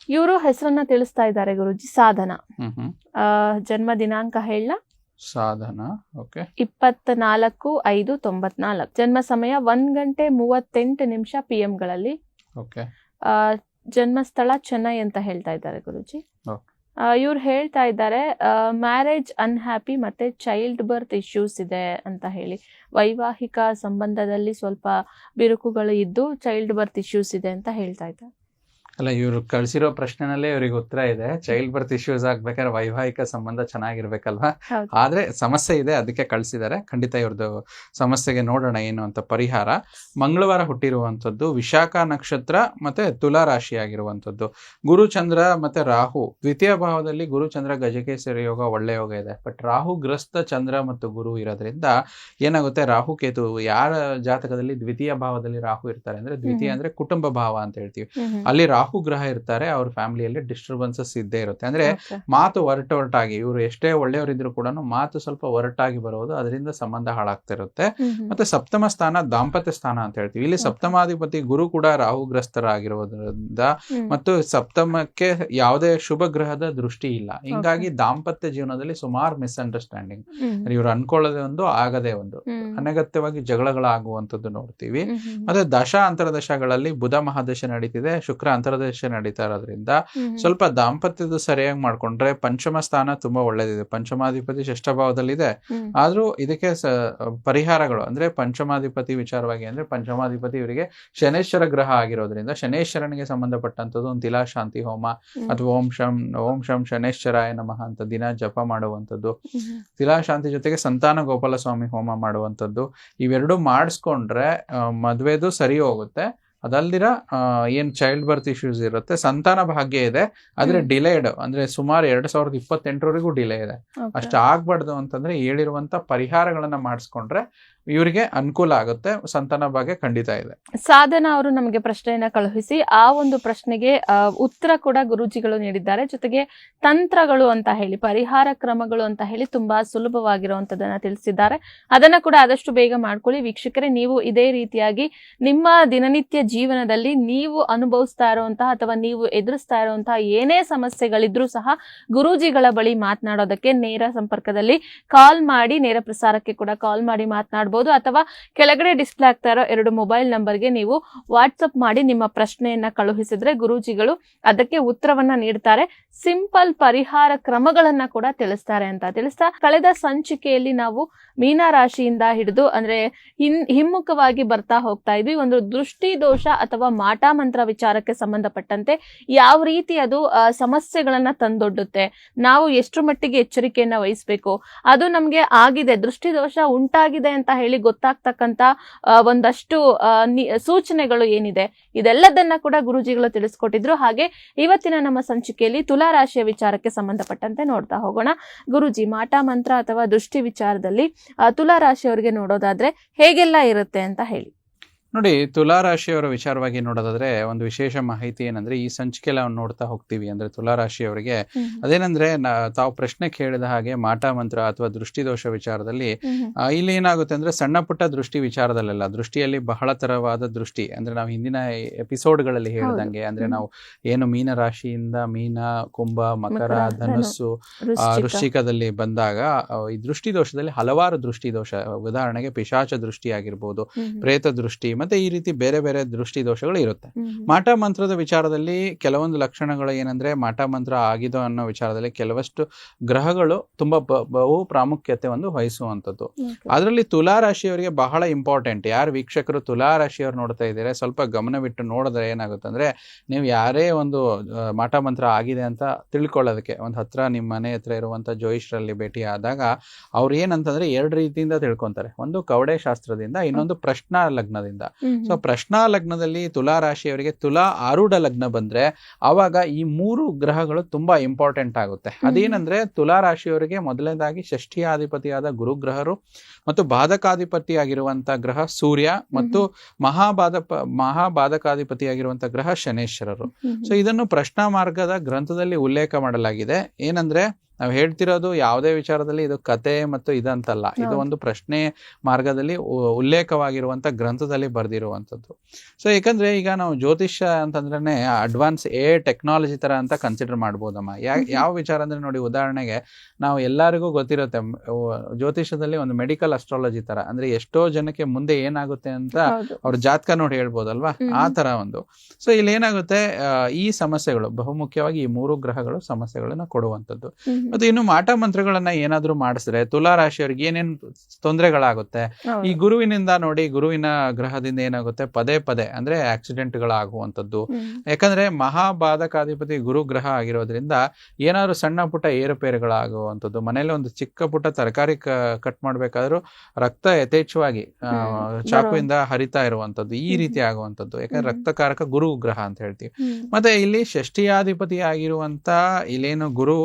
A: ಇವರು ಹೆಸರನ್ನ ತಿಳಿಸ್ತಾ ಇದ್ದಾರೆ ಗುರುಜಿ ಸಾಧನ. ಜನ್ಮ ದಿನಾಂಕ ಹೇಳ
B: ಸಾಧನ ಓಕೆ.
A: ಇಪ್ಪತ್ನಾಲ್ಕು ಐದು ತೊಂಬತ್ನಾಲ್ಕು. ಜನ್ಮ ಸಮಯ ಒಂದ್ ಗಂಟೆ ಮೂವತ್ತೆಂಟು ನಿಮಿಷ ಪಿ ಗಳಲ್ಲಿ.
B: ಓಕೆ.
A: ಆ, ಜನ್ಮಸ್ಥಳ ಚೆನ್ನೈ ಅಂತ ಹೇಳ್ತಾ ಇದ್ದಾರೆ ಗುರುಜಿ. ಇವ್ರು ಹೇಳ್ತಾ ಇದ್ದಾರೆ ಮ್ಯಾರೇಜ್ ಅನ್ಹ್ಯಾಪಿ ಮತ್ತೆ ಚೈಲ್ಡ್ ಬರ್ತ್ ಇಶ್ಯೂಸ್ ಇದೆ ಅಂತ ಹೇಳಿ. ವೈವಾಹಿಕ ಸಂಬಂಧದಲ್ಲಿ ಸ್ವಲ್ಪ ಬಿರುಕುಗಳು ಇದ್ದು ಚೈಲ್ಡ್ ಬರ್ತ್ ಇಶ್ಯೂಸ್ ಇದೆ ಅಂತ ಹೇಳ್ತಾ ಇದ್ದಾರೆ.
B: ಅಲ್ಲ ಇವ್ರು ಕಳ್ಸಿರೋ ಪ್ರಶ್ನೆನಲ್ಲೇ ಇವ್ರಿಗೆ ಉತ್ತರ ಇದೆ. ಚೈಲ್ಡ್ ಬರ್ತ್ ಇಶ್ಯೂಸ್ ಆಗ್ಬೇಕಾದ್ರೆ ವೈವಾಹಿಕ ಸಂಬಂಧ ಚೆನ್ನಾಗಿರ್ಬೇಕಲ್ವಾ. ಆದ್ರೆ ಸಮಸ್ಯೆ ಇದೆ ಅದಕ್ಕೆ ಕಳ್ಸಿದ್ದಾರೆ ಖಂಡಿತ ಇವ್ರದ್ದು ಸಮಸ್ಯೆಗೆ ನೋಡೋಣ ಏನು ಅಂತ ಪರಿಹಾರ. ಮಂಗಳವಾರ ಹುಟ್ಟಿರುವಂಥದ್ದು ವಿಶಾಖ ನಕ್ಷತ್ರ ಮತ್ತೆ ತುಲಾ ರಾಶಿ ಆಗಿರುವಂಥದ್ದು ಗುರು ಚಂದ್ರ ಮತ್ತೆ ರಾಹು ದ್ವಿತೀಯ ಭಾವದಲ್ಲಿ ಗುರು ಚಂದ್ರ ಗಜಕೇಸರಿ ಯೋಗ ಒಳ್ಳೆ ಯೋಗ ಇದೆ. ಬಟ್ ರಾಹು ಗ್ರಸ್ತ ಚಂದ್ರ ಮತ್ತು ಗುರು ಇರೋದ್ರಿಂದ ಏನಾಗುತ್ತೆ? ರಾಹು ಕೇತು ಯಾರ ಜಾತಕದಲ್ಲಿ ದ್ವಿತೀಯ ಭಾವದಲ್ಲಿ ರಾಹು ಇರ್ತಾರೆ ಅಂದ್ರೆ ದ್ವಿತೀಯ ಅಂದ್ರೆ ಕುಟುಂಬ ಭಾವ ಅಂತ ಹೇಳ್ತೀವಿ. ಅಲ್ಲಿ ರಾಹು ಗ್ರಹ ಇರ್ತಾರೆ ಅವ್ರ ಫ್ಯಾಮಿಲಿಯಲ್ಲಿ ಡಿಸ್ಟರ್ಬೆನ್ಸಸ್ ಇದ್ದೇ ಇರುತ್ತೆ ಅಂದ್ರೆ. ಮಾತು ಒರಟು ಒರಟಾಗಿ ಇವರು ಎಷ್ಟೇ ಒಳ್ಳೆಯವರಿದ್ರು ಕೂಡ ಮಾತು ಸ್ವಲ್ಪ ಒರಟಾಗಿ ಬರೋದು ಅದರಿಂದ ಸಂಬಂಧ ಹಾಳಾಗ್ತಿರುತ್ತೆ. ಮತ್ತೆ ಸಪ್ತಮ ಸ್ಥಾನ ದಾಂಪತ್ಯ ಸ್ಥಾನ ಅಂತ ಹೇಳ್ತೀವಿ ಇಲ್ಲಿ. ಸಪ್ತಮಾಧಿಪತಿ ಗುರು ಕೂಡ ರಾಹುಗ್ರಸ್ತರಾಗಿರೋದ್ರಿಂದ. ಮತ್ತು ಸಪ್ತಮಕ್ಕೆ ಯಾವುದೇ ಶುಭ ಗ್ರಹದ ದೃಷ್ಟಿ ಇಲ್ಲ ಹಿಂಗಾಗಿ ದಾಂಪತ್ಯ ಜೀವನದಲ್ಲಿ ಸುಮಾರು ಮಿಸ್ಅಂಡರ್ಸ್ಟ್ಯಾಂಡಿಂಗ್
A: ಅಂದ್ರೆ
B: ಇವ್ರು ಅನ್ಕೊಳ್ಳೋದೇ ಒಂದು ಆಗದೇ ಒಂದು. ಅನಗತ್ಯವಾಗಿ ಜಗಳಗಳಾಗುವಂಥದ್ದು ನೋಡ್ತೀವಿ. ಮತ್ತೆ ದಶ ಅಂತರದಶಗಳಲ್ಲಿ ಬುಧ ಮಹಾದಶ ನಡೀತಿದೆ ಶುಕ್ರ ಅಂತರದಶ ನಡೀತಾ ಇರೋದ್ರಿಂದ. ಸ್ವಲ್ಪ ದಾಂಪತ್ಯದ ಸರಿಯಾಗಿ ಮಾಡ್ಕೊಂಡ್ರೆ ಪಂಚಮ ಸ್ಥಾನ ತುಂಬಾ ಒಳ್ಳೇದಿದೆ ಪಂಚಮಾಧಿಪತಿ ಷಷ್ಠ ಭಾವದಲ್ಲಿದೆ. ಆದ್ರೂ ಇದಕ್ಕೆ ಪರಿಹಾರಗಳು ಅಂದ್ರೆ ಪಂಚಮಾಧಿಪತಿ ವಿಚಾರವಾಗಿ ಅಂದ್ರೆ ಪಂಚಮಾಧಿಪತಿ ಇವರಿಗೆ ಶನೇಶ್ವರ ಗ್ರಹ ಆಗಿರೋದ್ರಿಂದ ಶನೇಶ್ವರನಿಗೆ ಸಂಬಂಧಪಟ್ಟಂತದ್ದು ಒಂದು ತಿಲಾ ಶಾಂತಿ ಹೋಮ ಅಥವಾ ಓಂ ಶಂ ಓಂ ಶಂ ಶನೇಶ್ವರಾಯ ನಮಃ ಅಂತ ದಿನ ಜಪ ಮಾಡುವಂಥದ್ದು
A: ಹ್ಮ್ ಹ್ಮ್.
B: ತಿಲಾ ಶಾಂತಿ ಜೊತೆಗೆ ಸಂತಾನ ಗೋಪಾಲ ಸ್ವಾಮಿ ಹೋಮ ಮಾಡುವಂಥದ್ದು ಇವೆರಡು ಮಾಡಿಸ್ಕೊಂಡ್ರೆ ಮದ್ವೆದು ಸರಿ ಹೋಗುತ್ತೆ ಅದಲ್ದಿರ ಏನ್ ಚೈಲ್ಡ್ ಬರ್ತ್ ಇಶ್ಯೂಸ್ ಇರುತ್ತೆ ಸಂತಾನ ಭಾಗ್ಯ ಇದೆ ಆದ್ರೆ. ಡಿಲೇಡ್ ಅಂದ್ರೆ ಸುಮಾರು ಎರಡ್ ಸಾವಿರದ ಇಪ್ಪತ್ತೆಂಟರವರೆಗೂ ಡಿಲೇ ಇದೆ. ಅಷ್ಟು ಆಗ್ಬಾರ್ದು ಅಂತಂದ್ರೆ ಹೇಳಿರುವಂತ ಪರಿಹಾರಗಳನ್ನ ಮಾಡಿಸ್ಕೊಂಡ್ರೆ ಇವರಿಗೆ ಅನುಕೂಲ ಆಗುತ್ತೆ ಸಂತಾನ ಭಾಗ್ಯ ಖಂಡಿತ ಇದೆ.
A: ಸಾಧನ ಅವರು ನಮಗೆ ಪ್ರಶ್ನೆಯನ್ನ ಕಳುಹಿಸಿ, ಆ ಒಂದು ಪ್ರಶ್ನೆಗೆ ಉತ್ತರ ಕೂಡ ಗುರೂಜಿಗಳು ನೀಡಿದ್ದಾರೆ. ಜೊತೆಗೆ ತಂತ್ರಗಳು ಅಂತ ಹೇಳಿ, ಪರಿಹಾರ ಕ್ರಮಗಳು ಅಂತ ಹೇಳಿ ತುಂಬಾ ಸುಲಭವಾಗಿರುವಂತದನ್ನ ತಿಳಿಸಿದ್ದಾರೆ. ಅದನ್ನ ಕೂಡ ಆದಷ್ಟು ಬೇಗ ಮಾಡ್ಕೊಳ್ಳಿ. ವೀಕ್ಷಕರೇ, ನೀವು ಇದೇ ರೀತಿಯಾಗಿ ನಿಮ್ಮ ದಿನನಿತ್ಯ ಜೀವನದಲ್ಲಿ ನೀವು ಅನುಭವಿಸ್ತಾ ಇರುವಂತಹ ಅಥವಾ ನೀವು ಎದುರಿಸ್ತಾ ಇರುವಂತಹ ಏನೇ ಸಮಸ್ಯೆಗಳಿದ್ರೂ ಸಹ ಗುರೂಜಿಗಳ ಬಳಿ ಮಾತನಾಡೋದಕ್ಕೆ ನೇರ ಸಂಪರ್ಕದಲ್ಲಿ ಕಾಲ್ ಮಾಡಿ, ನೇರ ಪ್ರಸಾರಕ್ಕೆ ಕೂಡ ಕಾಲ್ ಮಾಡಿ ಮಾತನಾಡಬಹುದು ಅಥವಾ ಕೆಳಗಡೆ ಡಿಸ್ಪ್ಲೇ ಆಗ್ತಾ ಇರೋ ಎರಡು ಮೊಬೈಲ್ ನಂಬರ್ಗೆ ನೀವು ವಾಟ್ಸಪ್ ಮಾಡಿ ನಿಮ್ಮ ಪ್ರಶ್ನೆಯನ್ನ ಕಳುಹಿಸಿದ್ರೆ ಗುರೂಜಿಗಳು ಅದಕ್ಕೆ ಉತ್ತರವನ್ನ ನೀಡ್ತಾರೆ. ಸಿಂಪಲ್ ಪರಿಹಾರ ಕ್ರಮಗಳನ್ನ ಕೂಡ ತಿಳಿಸ್ತಾರೆ ಅಂತ. ತಿಳಿಸ್ತಾ ಕಳೆದ ಸಂಚಿಕೆಯಲ್ಲಿ ನಾವು ಮೀನ ರಾಶಿಯಿಂದ ಹಿಡಿದು ಅಂದ್ರೆ ಹಿನ್ ಹಿಮ್ಮುಖವಾಗಿ ಬರ್ತಾ ಹೋಗ್ತಾ ಇದ್ವಿ. ಒಂದು ದೃಷ್ಟಿ ದೋಷ ಅಥವಾ ಮಾಟ ಮಂತ್ರ ವಿಚಾರಕ್ಕೆ ಸಂಬಂಧಪಟ್ಟಂತೆ ಯಾವ ರೀತಿ ಅದು ಸಮಸ್ಯೆಗಳನ್ನ ತಂದೊಡ್ಡುತ್ತೆ, ನಾವು ಎಷ್ಟು ಮಟ್ಟಿಗೆ ಎಚ್ಚರಿಕೆಯನ್ನ ವಹಿಸ್ಬೇಕು, ಅದು ನಮ್ಗೆ ಆಗಿದೆ ದೃಷ್ಟಿ ದೋಷ ಉಂಟಾಗಿದೆ ಅಂತ ಹೇಳಿ ಗೊತ್ತಾಗ್ತಕ್ಕಂತ ಒಂದಷ್ಟು ಸೂಚನೆಗಳು ಏನಿದೆ, ಇದೆಲ್ಲದನ್ನ ಕೂಡ ಗುರುಜಿಗಳು ತಿಳಿಸ್ಕೊಟ್ಟಿದ್ರು. ಹಾಗೆ ಇವತ್ತಿನ ನಮ್ಮ ಸಂಚಿಕೆಯಲ್ಲಿ ತುಲಾ ರಾಶಿಯ ವಿಚಾರಕ್ಕೆ ಸಂಬಂಧಪಟ್ಟಂತೆ ನೋಡ್ತಾ ಹೋಗೋಣ. ಗುರುಜಿ, ಮಾಟ, ಮಂತ್ರ ಅಥವಾ ದೃಷ್ಟಿ ವಿಚಾರದಲ್ಲಿ ತುಲಾರಾಶಿಯವರಿಗೆ ತುಲಾ ರಾಶಿಯವರಿಗೆ ನೋಡೋದಾದ್ರೆ ಹೇಗೆಲ್ಲ ಇರುತ್ತೆ ಅಂತ ಹೇಳಿ.
B: ನೋಡಿ ತುಲಾ ರಾಶಿಯವರ ವಿಚಾರವಾಗಿ ನೋಡೋದಾದ್ರೆ ಒಂದು ವಿಶೇಷ ಮಾಹಿತಿ ಏನಂದ್ರೆ ಈ ಸಂಚಿಕೆ ನಾವು ನೋಡ್ತಾ ಹೋಗ್ತೀವಿ. ಅಂದ್ರೆ ತುಲಾ ರಾಶಿಯವರಿಗೆ ಅದೇನಂದ್ರೆ ತಾವು ಪ್ರಶ್ನೆ ಕೇಳಿದ ಹಾಗೆ ಮಾಟ ಮಂತ್ರ ಅಥವಾ ದೃಷ್ಟಿ ದೋಷ ವಿಚಾರದಲ್ಲಿ ಇಲ್ಲಿ ಏನಾಗುತ್ತೆ ಅಂದ್ರೆ ಸಣ್ಣ ಪುಟ್ಟ ದೃಷ್ಟಿ ವಿಚಾರದಲ್ಲೆಲ್ಲ ದೃಷ್ಟಿಯಲ್ಲಿ ಬಹಳ ತರವಾದ ದೃಷ್ಟಿ. ಅಂದ್ರೆ ನಾವು ಹಿಂದಿನ ಎಪಿಸೋಡ್ಗಳಲ್ಲಿ ಹೇಳ್ದಂಗೆ ಅಂದ್ರೆ ನಾವು ಏನು ಮೀನ ರಾಶಿಯಿಂದ ಮೀನ ಕುಂಭ ಮಕರ
A: ಮಕರ, ಧನು,
B: ಧನಸ್ಸು. ವೃಶ್ಚಿಕದಲ್ಲಿ ಬಂದಾಗ ಈ ದೃಷ್ಟಿ ದೋಷದಲ್ಲಿ ಹಲವಾರು ದೃಷ್ಟಿ ದೋಷ. ಉದಾಹರಣೆಗೆ ಪಿಶಾಚ ದೃಷ್ಟಿ ಆಗಿರ್ಬೋದು. ಪ್ರೇತ ದೃಷ್ಟಿ ಮತ್ತೆ ಈ ರೀತಿ ಬೇರೆ ಬೇರೆ ದೃಷ್ಟಿ ದೋಷಗಳು ಇರುತ್ತೆ. ಮಾಟ ಮಂತ್ರದ ವಿಚಾರದಲ್ಲಿ ಕೆಲವೊಂದು ಲಕ್ಷಣಗಳು ಏನಂದ್ರೆ ಮಾಟ ಮಂತ್ರ ಆಗಿದೋ ಅನ್ನೋ ವಿಚಾರದಲ್ಲಿ ಕೆಲವಷ್ಟು ಗ್ರಹಗಳು ತುಂಬಾ ಬಹು ಪ್ರಾಮುಖ್ಯತೆ ಒಂದು ವಹಿಸುವಂಥದ್ದು.
A: Okay.
B: ಅದರಲ್ಲಿ ತುಲಾ ರಾಶಿಯವರಿಗೆ ಬಹಳ ಇಂಪಾರ್ಟೆಂಟ್ ಯಾರು ವೀಕ್ಷಕರು ತುಲಾ ರಾಶಿಯವ್ರು ನೋಡ್ತಾ ಇದ್ದಾರೆ ಸ್ವಲ್ಪ ಗಮನವಿಟ್ಟು ನೋಡಿದ್ರೆ ಏನಾಗುತ್ತೆ ಅಂದ್ರೆ ನೀವು ಯಾರೇ ಒಂದು ಮಾಟ ಮಂತ್ರ ಆಗಿದೆ ಅಂತ ತಿಳ್ಕೊಳ್ಳೋದಕ್ಕೆ ಒಂದು ಹತ್ರ ನಿಮ್ಮ ಮನೆ ಹತ್ರ ಇರುವಂತ ಜೋಯಿಷ್ರಲ್ಲಿ ಭೇಟಿ ಆದಾಗ ಅವ್ರು ಏನಂತಂದ್ರೆ ಎರಡು ರೀತಿಯಿಂದ ತಿಳ್ಕೊಂತಾರೆ. ಒಂದು ಕವಡೆ ಶಾಸ್ತ್ರದಿಂದ ಇನ್ನೊಂದು ಪ್ರಶ್ನಾ ಲಗ್ನದಿಂದ. ಸೊ ಪ್ರಶ್ನಾ ಲಗ್ನದಲ್ಲಿ ತುಲಾ ರಾಶಿಯವರಿಗೆ ತುಲಾ ಆರೂಢ ಲಗ್ನ ಬಂದ್ರೆ ಆವಾಗ ಈ ಮೂರು ಗ್ರಹಗಳು ತುಂಬಾ ಇಂಪಾರ್ಟೆಂಟ್ ಆಗುತ್ತೆ. ಅದೇನಂದ್ರೆ ತುಲಾ ರಾಶಿಯವರಿಗೆ ಮೊದಲನೇದಾಗಿ ಷಷ್ಠಿಯಾಧಿಪತಿಯಾದ ಗುರುಗ್ರಹರು ಮತ್ತು ಬಾಧಕಾಧಿಪತಿ ಆಗಿರುವಂತ ಗ್ರಹ ಸೂರ್ಯ ಮತ್ತು ಮಹಾಬಾಧ ಮಹಾಬಾಧಕಾಧಿಪತಿಯಾಗಿರುವಂತ ಗ್ರಹ ಶನೇಶ್ವರರು. ಸೊ ಇದನ್ನು ಪ್ರಶ್ನಾ ಮಾರ್ಗದ ಗ್ರಂಥದಲ್ಲಿ ಉಲ್ಲೇಖ ಮಾಡಲಾಗಿದೆ. ಏನಂದ್ರೆ ನಾವು ಹೇಳ್ತಿರೋದು ಯಾವುದೇ ವಿಚಾರದಲ್ಲಿ ಇದು ಕತೆ ಮತ್ತು ಇದಂತಲ್ಲ. ಇದು ಒಂದು ಪ್ರಶ್ನೆ ಮಾರ್ಗದಲ್ಲಿ ಉಲ್ಲೇಖವಾಗಿರುವಂಥ ಉಲ್ಲೇಖವಾಗಿರುವಂತ ಗ್ರಂಥದಲ್ಲಿ ಬರೆದಿರುವಂಥದ್ದು. ಸೊ ಏಕೆಂದರೆ ಈಗ ನಾವು ಜ್ಯೋತಿಷ್ಯ ಅಂತಂದ್ರೆ ಅಡ್ವಾನ್ಸ್ ಎ ಟೆಕ್ನಾಲಜಿ ತರ ಅಂತ ಕನ್ಸಿಡರ್ ಮಾಡ್ಬೋದಮ್ಮ. ಯಾ ಯಾವ ವಿಚಾರ ಅಂದ್ರೆ ನೋಡಿ ಉದಾಹರಣೆಗೆ ನಾವು ಎಲ್ಲರಿಗೂ ಗೊತ್ತಿರುತ್ತೆ ಜ್ಯೋತಿಷ್ಯದಲ್ಲಿ ಒಂದು ಮೆಡಿಕಲ್ ಅಸ್ಟ್ರಾಲಜಿ ತರ. ಅಂದ್ರೆ ಎಷ್ಟೋ ಜನಕ್ಕೆ ಮುಂದೆ ಏನಾಗುತ್ತೆ ಅಂತ. ಅವ್ರ ಜಾತಕ ನೋಡಿ ಹೇಳ್ಬೋದಲ್ವಾ. ಆ ತರ ಒಂದು. ಸೊ ಇಲ್ಲಿ ಏನಾಗುತ್ತೆ ಈ ಸಮಸ್ಯೆಗಳು ಬಹುಮುಖ್ಯವಾಗಿ ಈ ಮೂರು ಗ್ರಹಗಳು ಸಮಸ್ಯೆಗಳನ್ನು ಕೊಡುವಂಥದ್ದು. ಮತ್ತೆ ಇನ್ನು ಮಾಟ ಮಂತ್ರಗಳನ್ನ ಏನಾದ್ರೂ ಮಾಡಿಸಿದ್ರೆ ತುಲಾ ರಾಶಿಯವ್ರಿಗೆ ಏನೇನ್ ತೊಂದರೆಗಳಾಗುತ್ತೆ ಈ ಗುರುವಿನಿಂದ ನೋಡಿ ಗುರುವಿನ ಗ್ರಹದಿಂದ ಏನಾಗುತ್ತೆ ಪದೇ ಪದೇ ಅಂದ್ರೆ ಆಕ್ಸಿಡೆಂಟ್ ಗಳಾಗುವಂತದ್ದು ಯಾಕಂದ್ರೆ ಮಹಾಬಾಧಕಾಧಿಪತಿ ಗುರು ಗ್ರಹ ಆಗಿರೋದ್ರಿಂದ ಏನಾದ್ರು ಸಣ್ಣ ಪುಟ್ಟ ಏರುಪೇರುಗಳಾಗುವಂಥದ್ದು ಮನೇಲಿ ಒಂದು ಚಿಕ್ಕ ಪುಟ್ಟ ತರಕಾರಿ ಕಟ್ ಮಾಡ್ಬೇಕಾದ್ರೂ ರಕ್ತ ಯಥೇಚ್ಛವಾಗಿ. ಚಾಕುವಿಂದ ಹರಿತಾ ಇರುವಂತದ್ದು ಈ ರೀತಿ ಆಗುವಂಥದ್ದು. ಯಾಕಂದ್ರೆ. ರಕ್ತಕಾರಕ ಗುರು ಗ್ರಹ ಅಂತ ಹೇಳ್ತೀವಿ. ಮತ್ತೆ ಇಲ್ಲಿ ಷಷ್ಠಿಯಾಧಿಪತಿ ಆಗಿರುವಂತ ಇಲ್ಲೇನು ಗುರು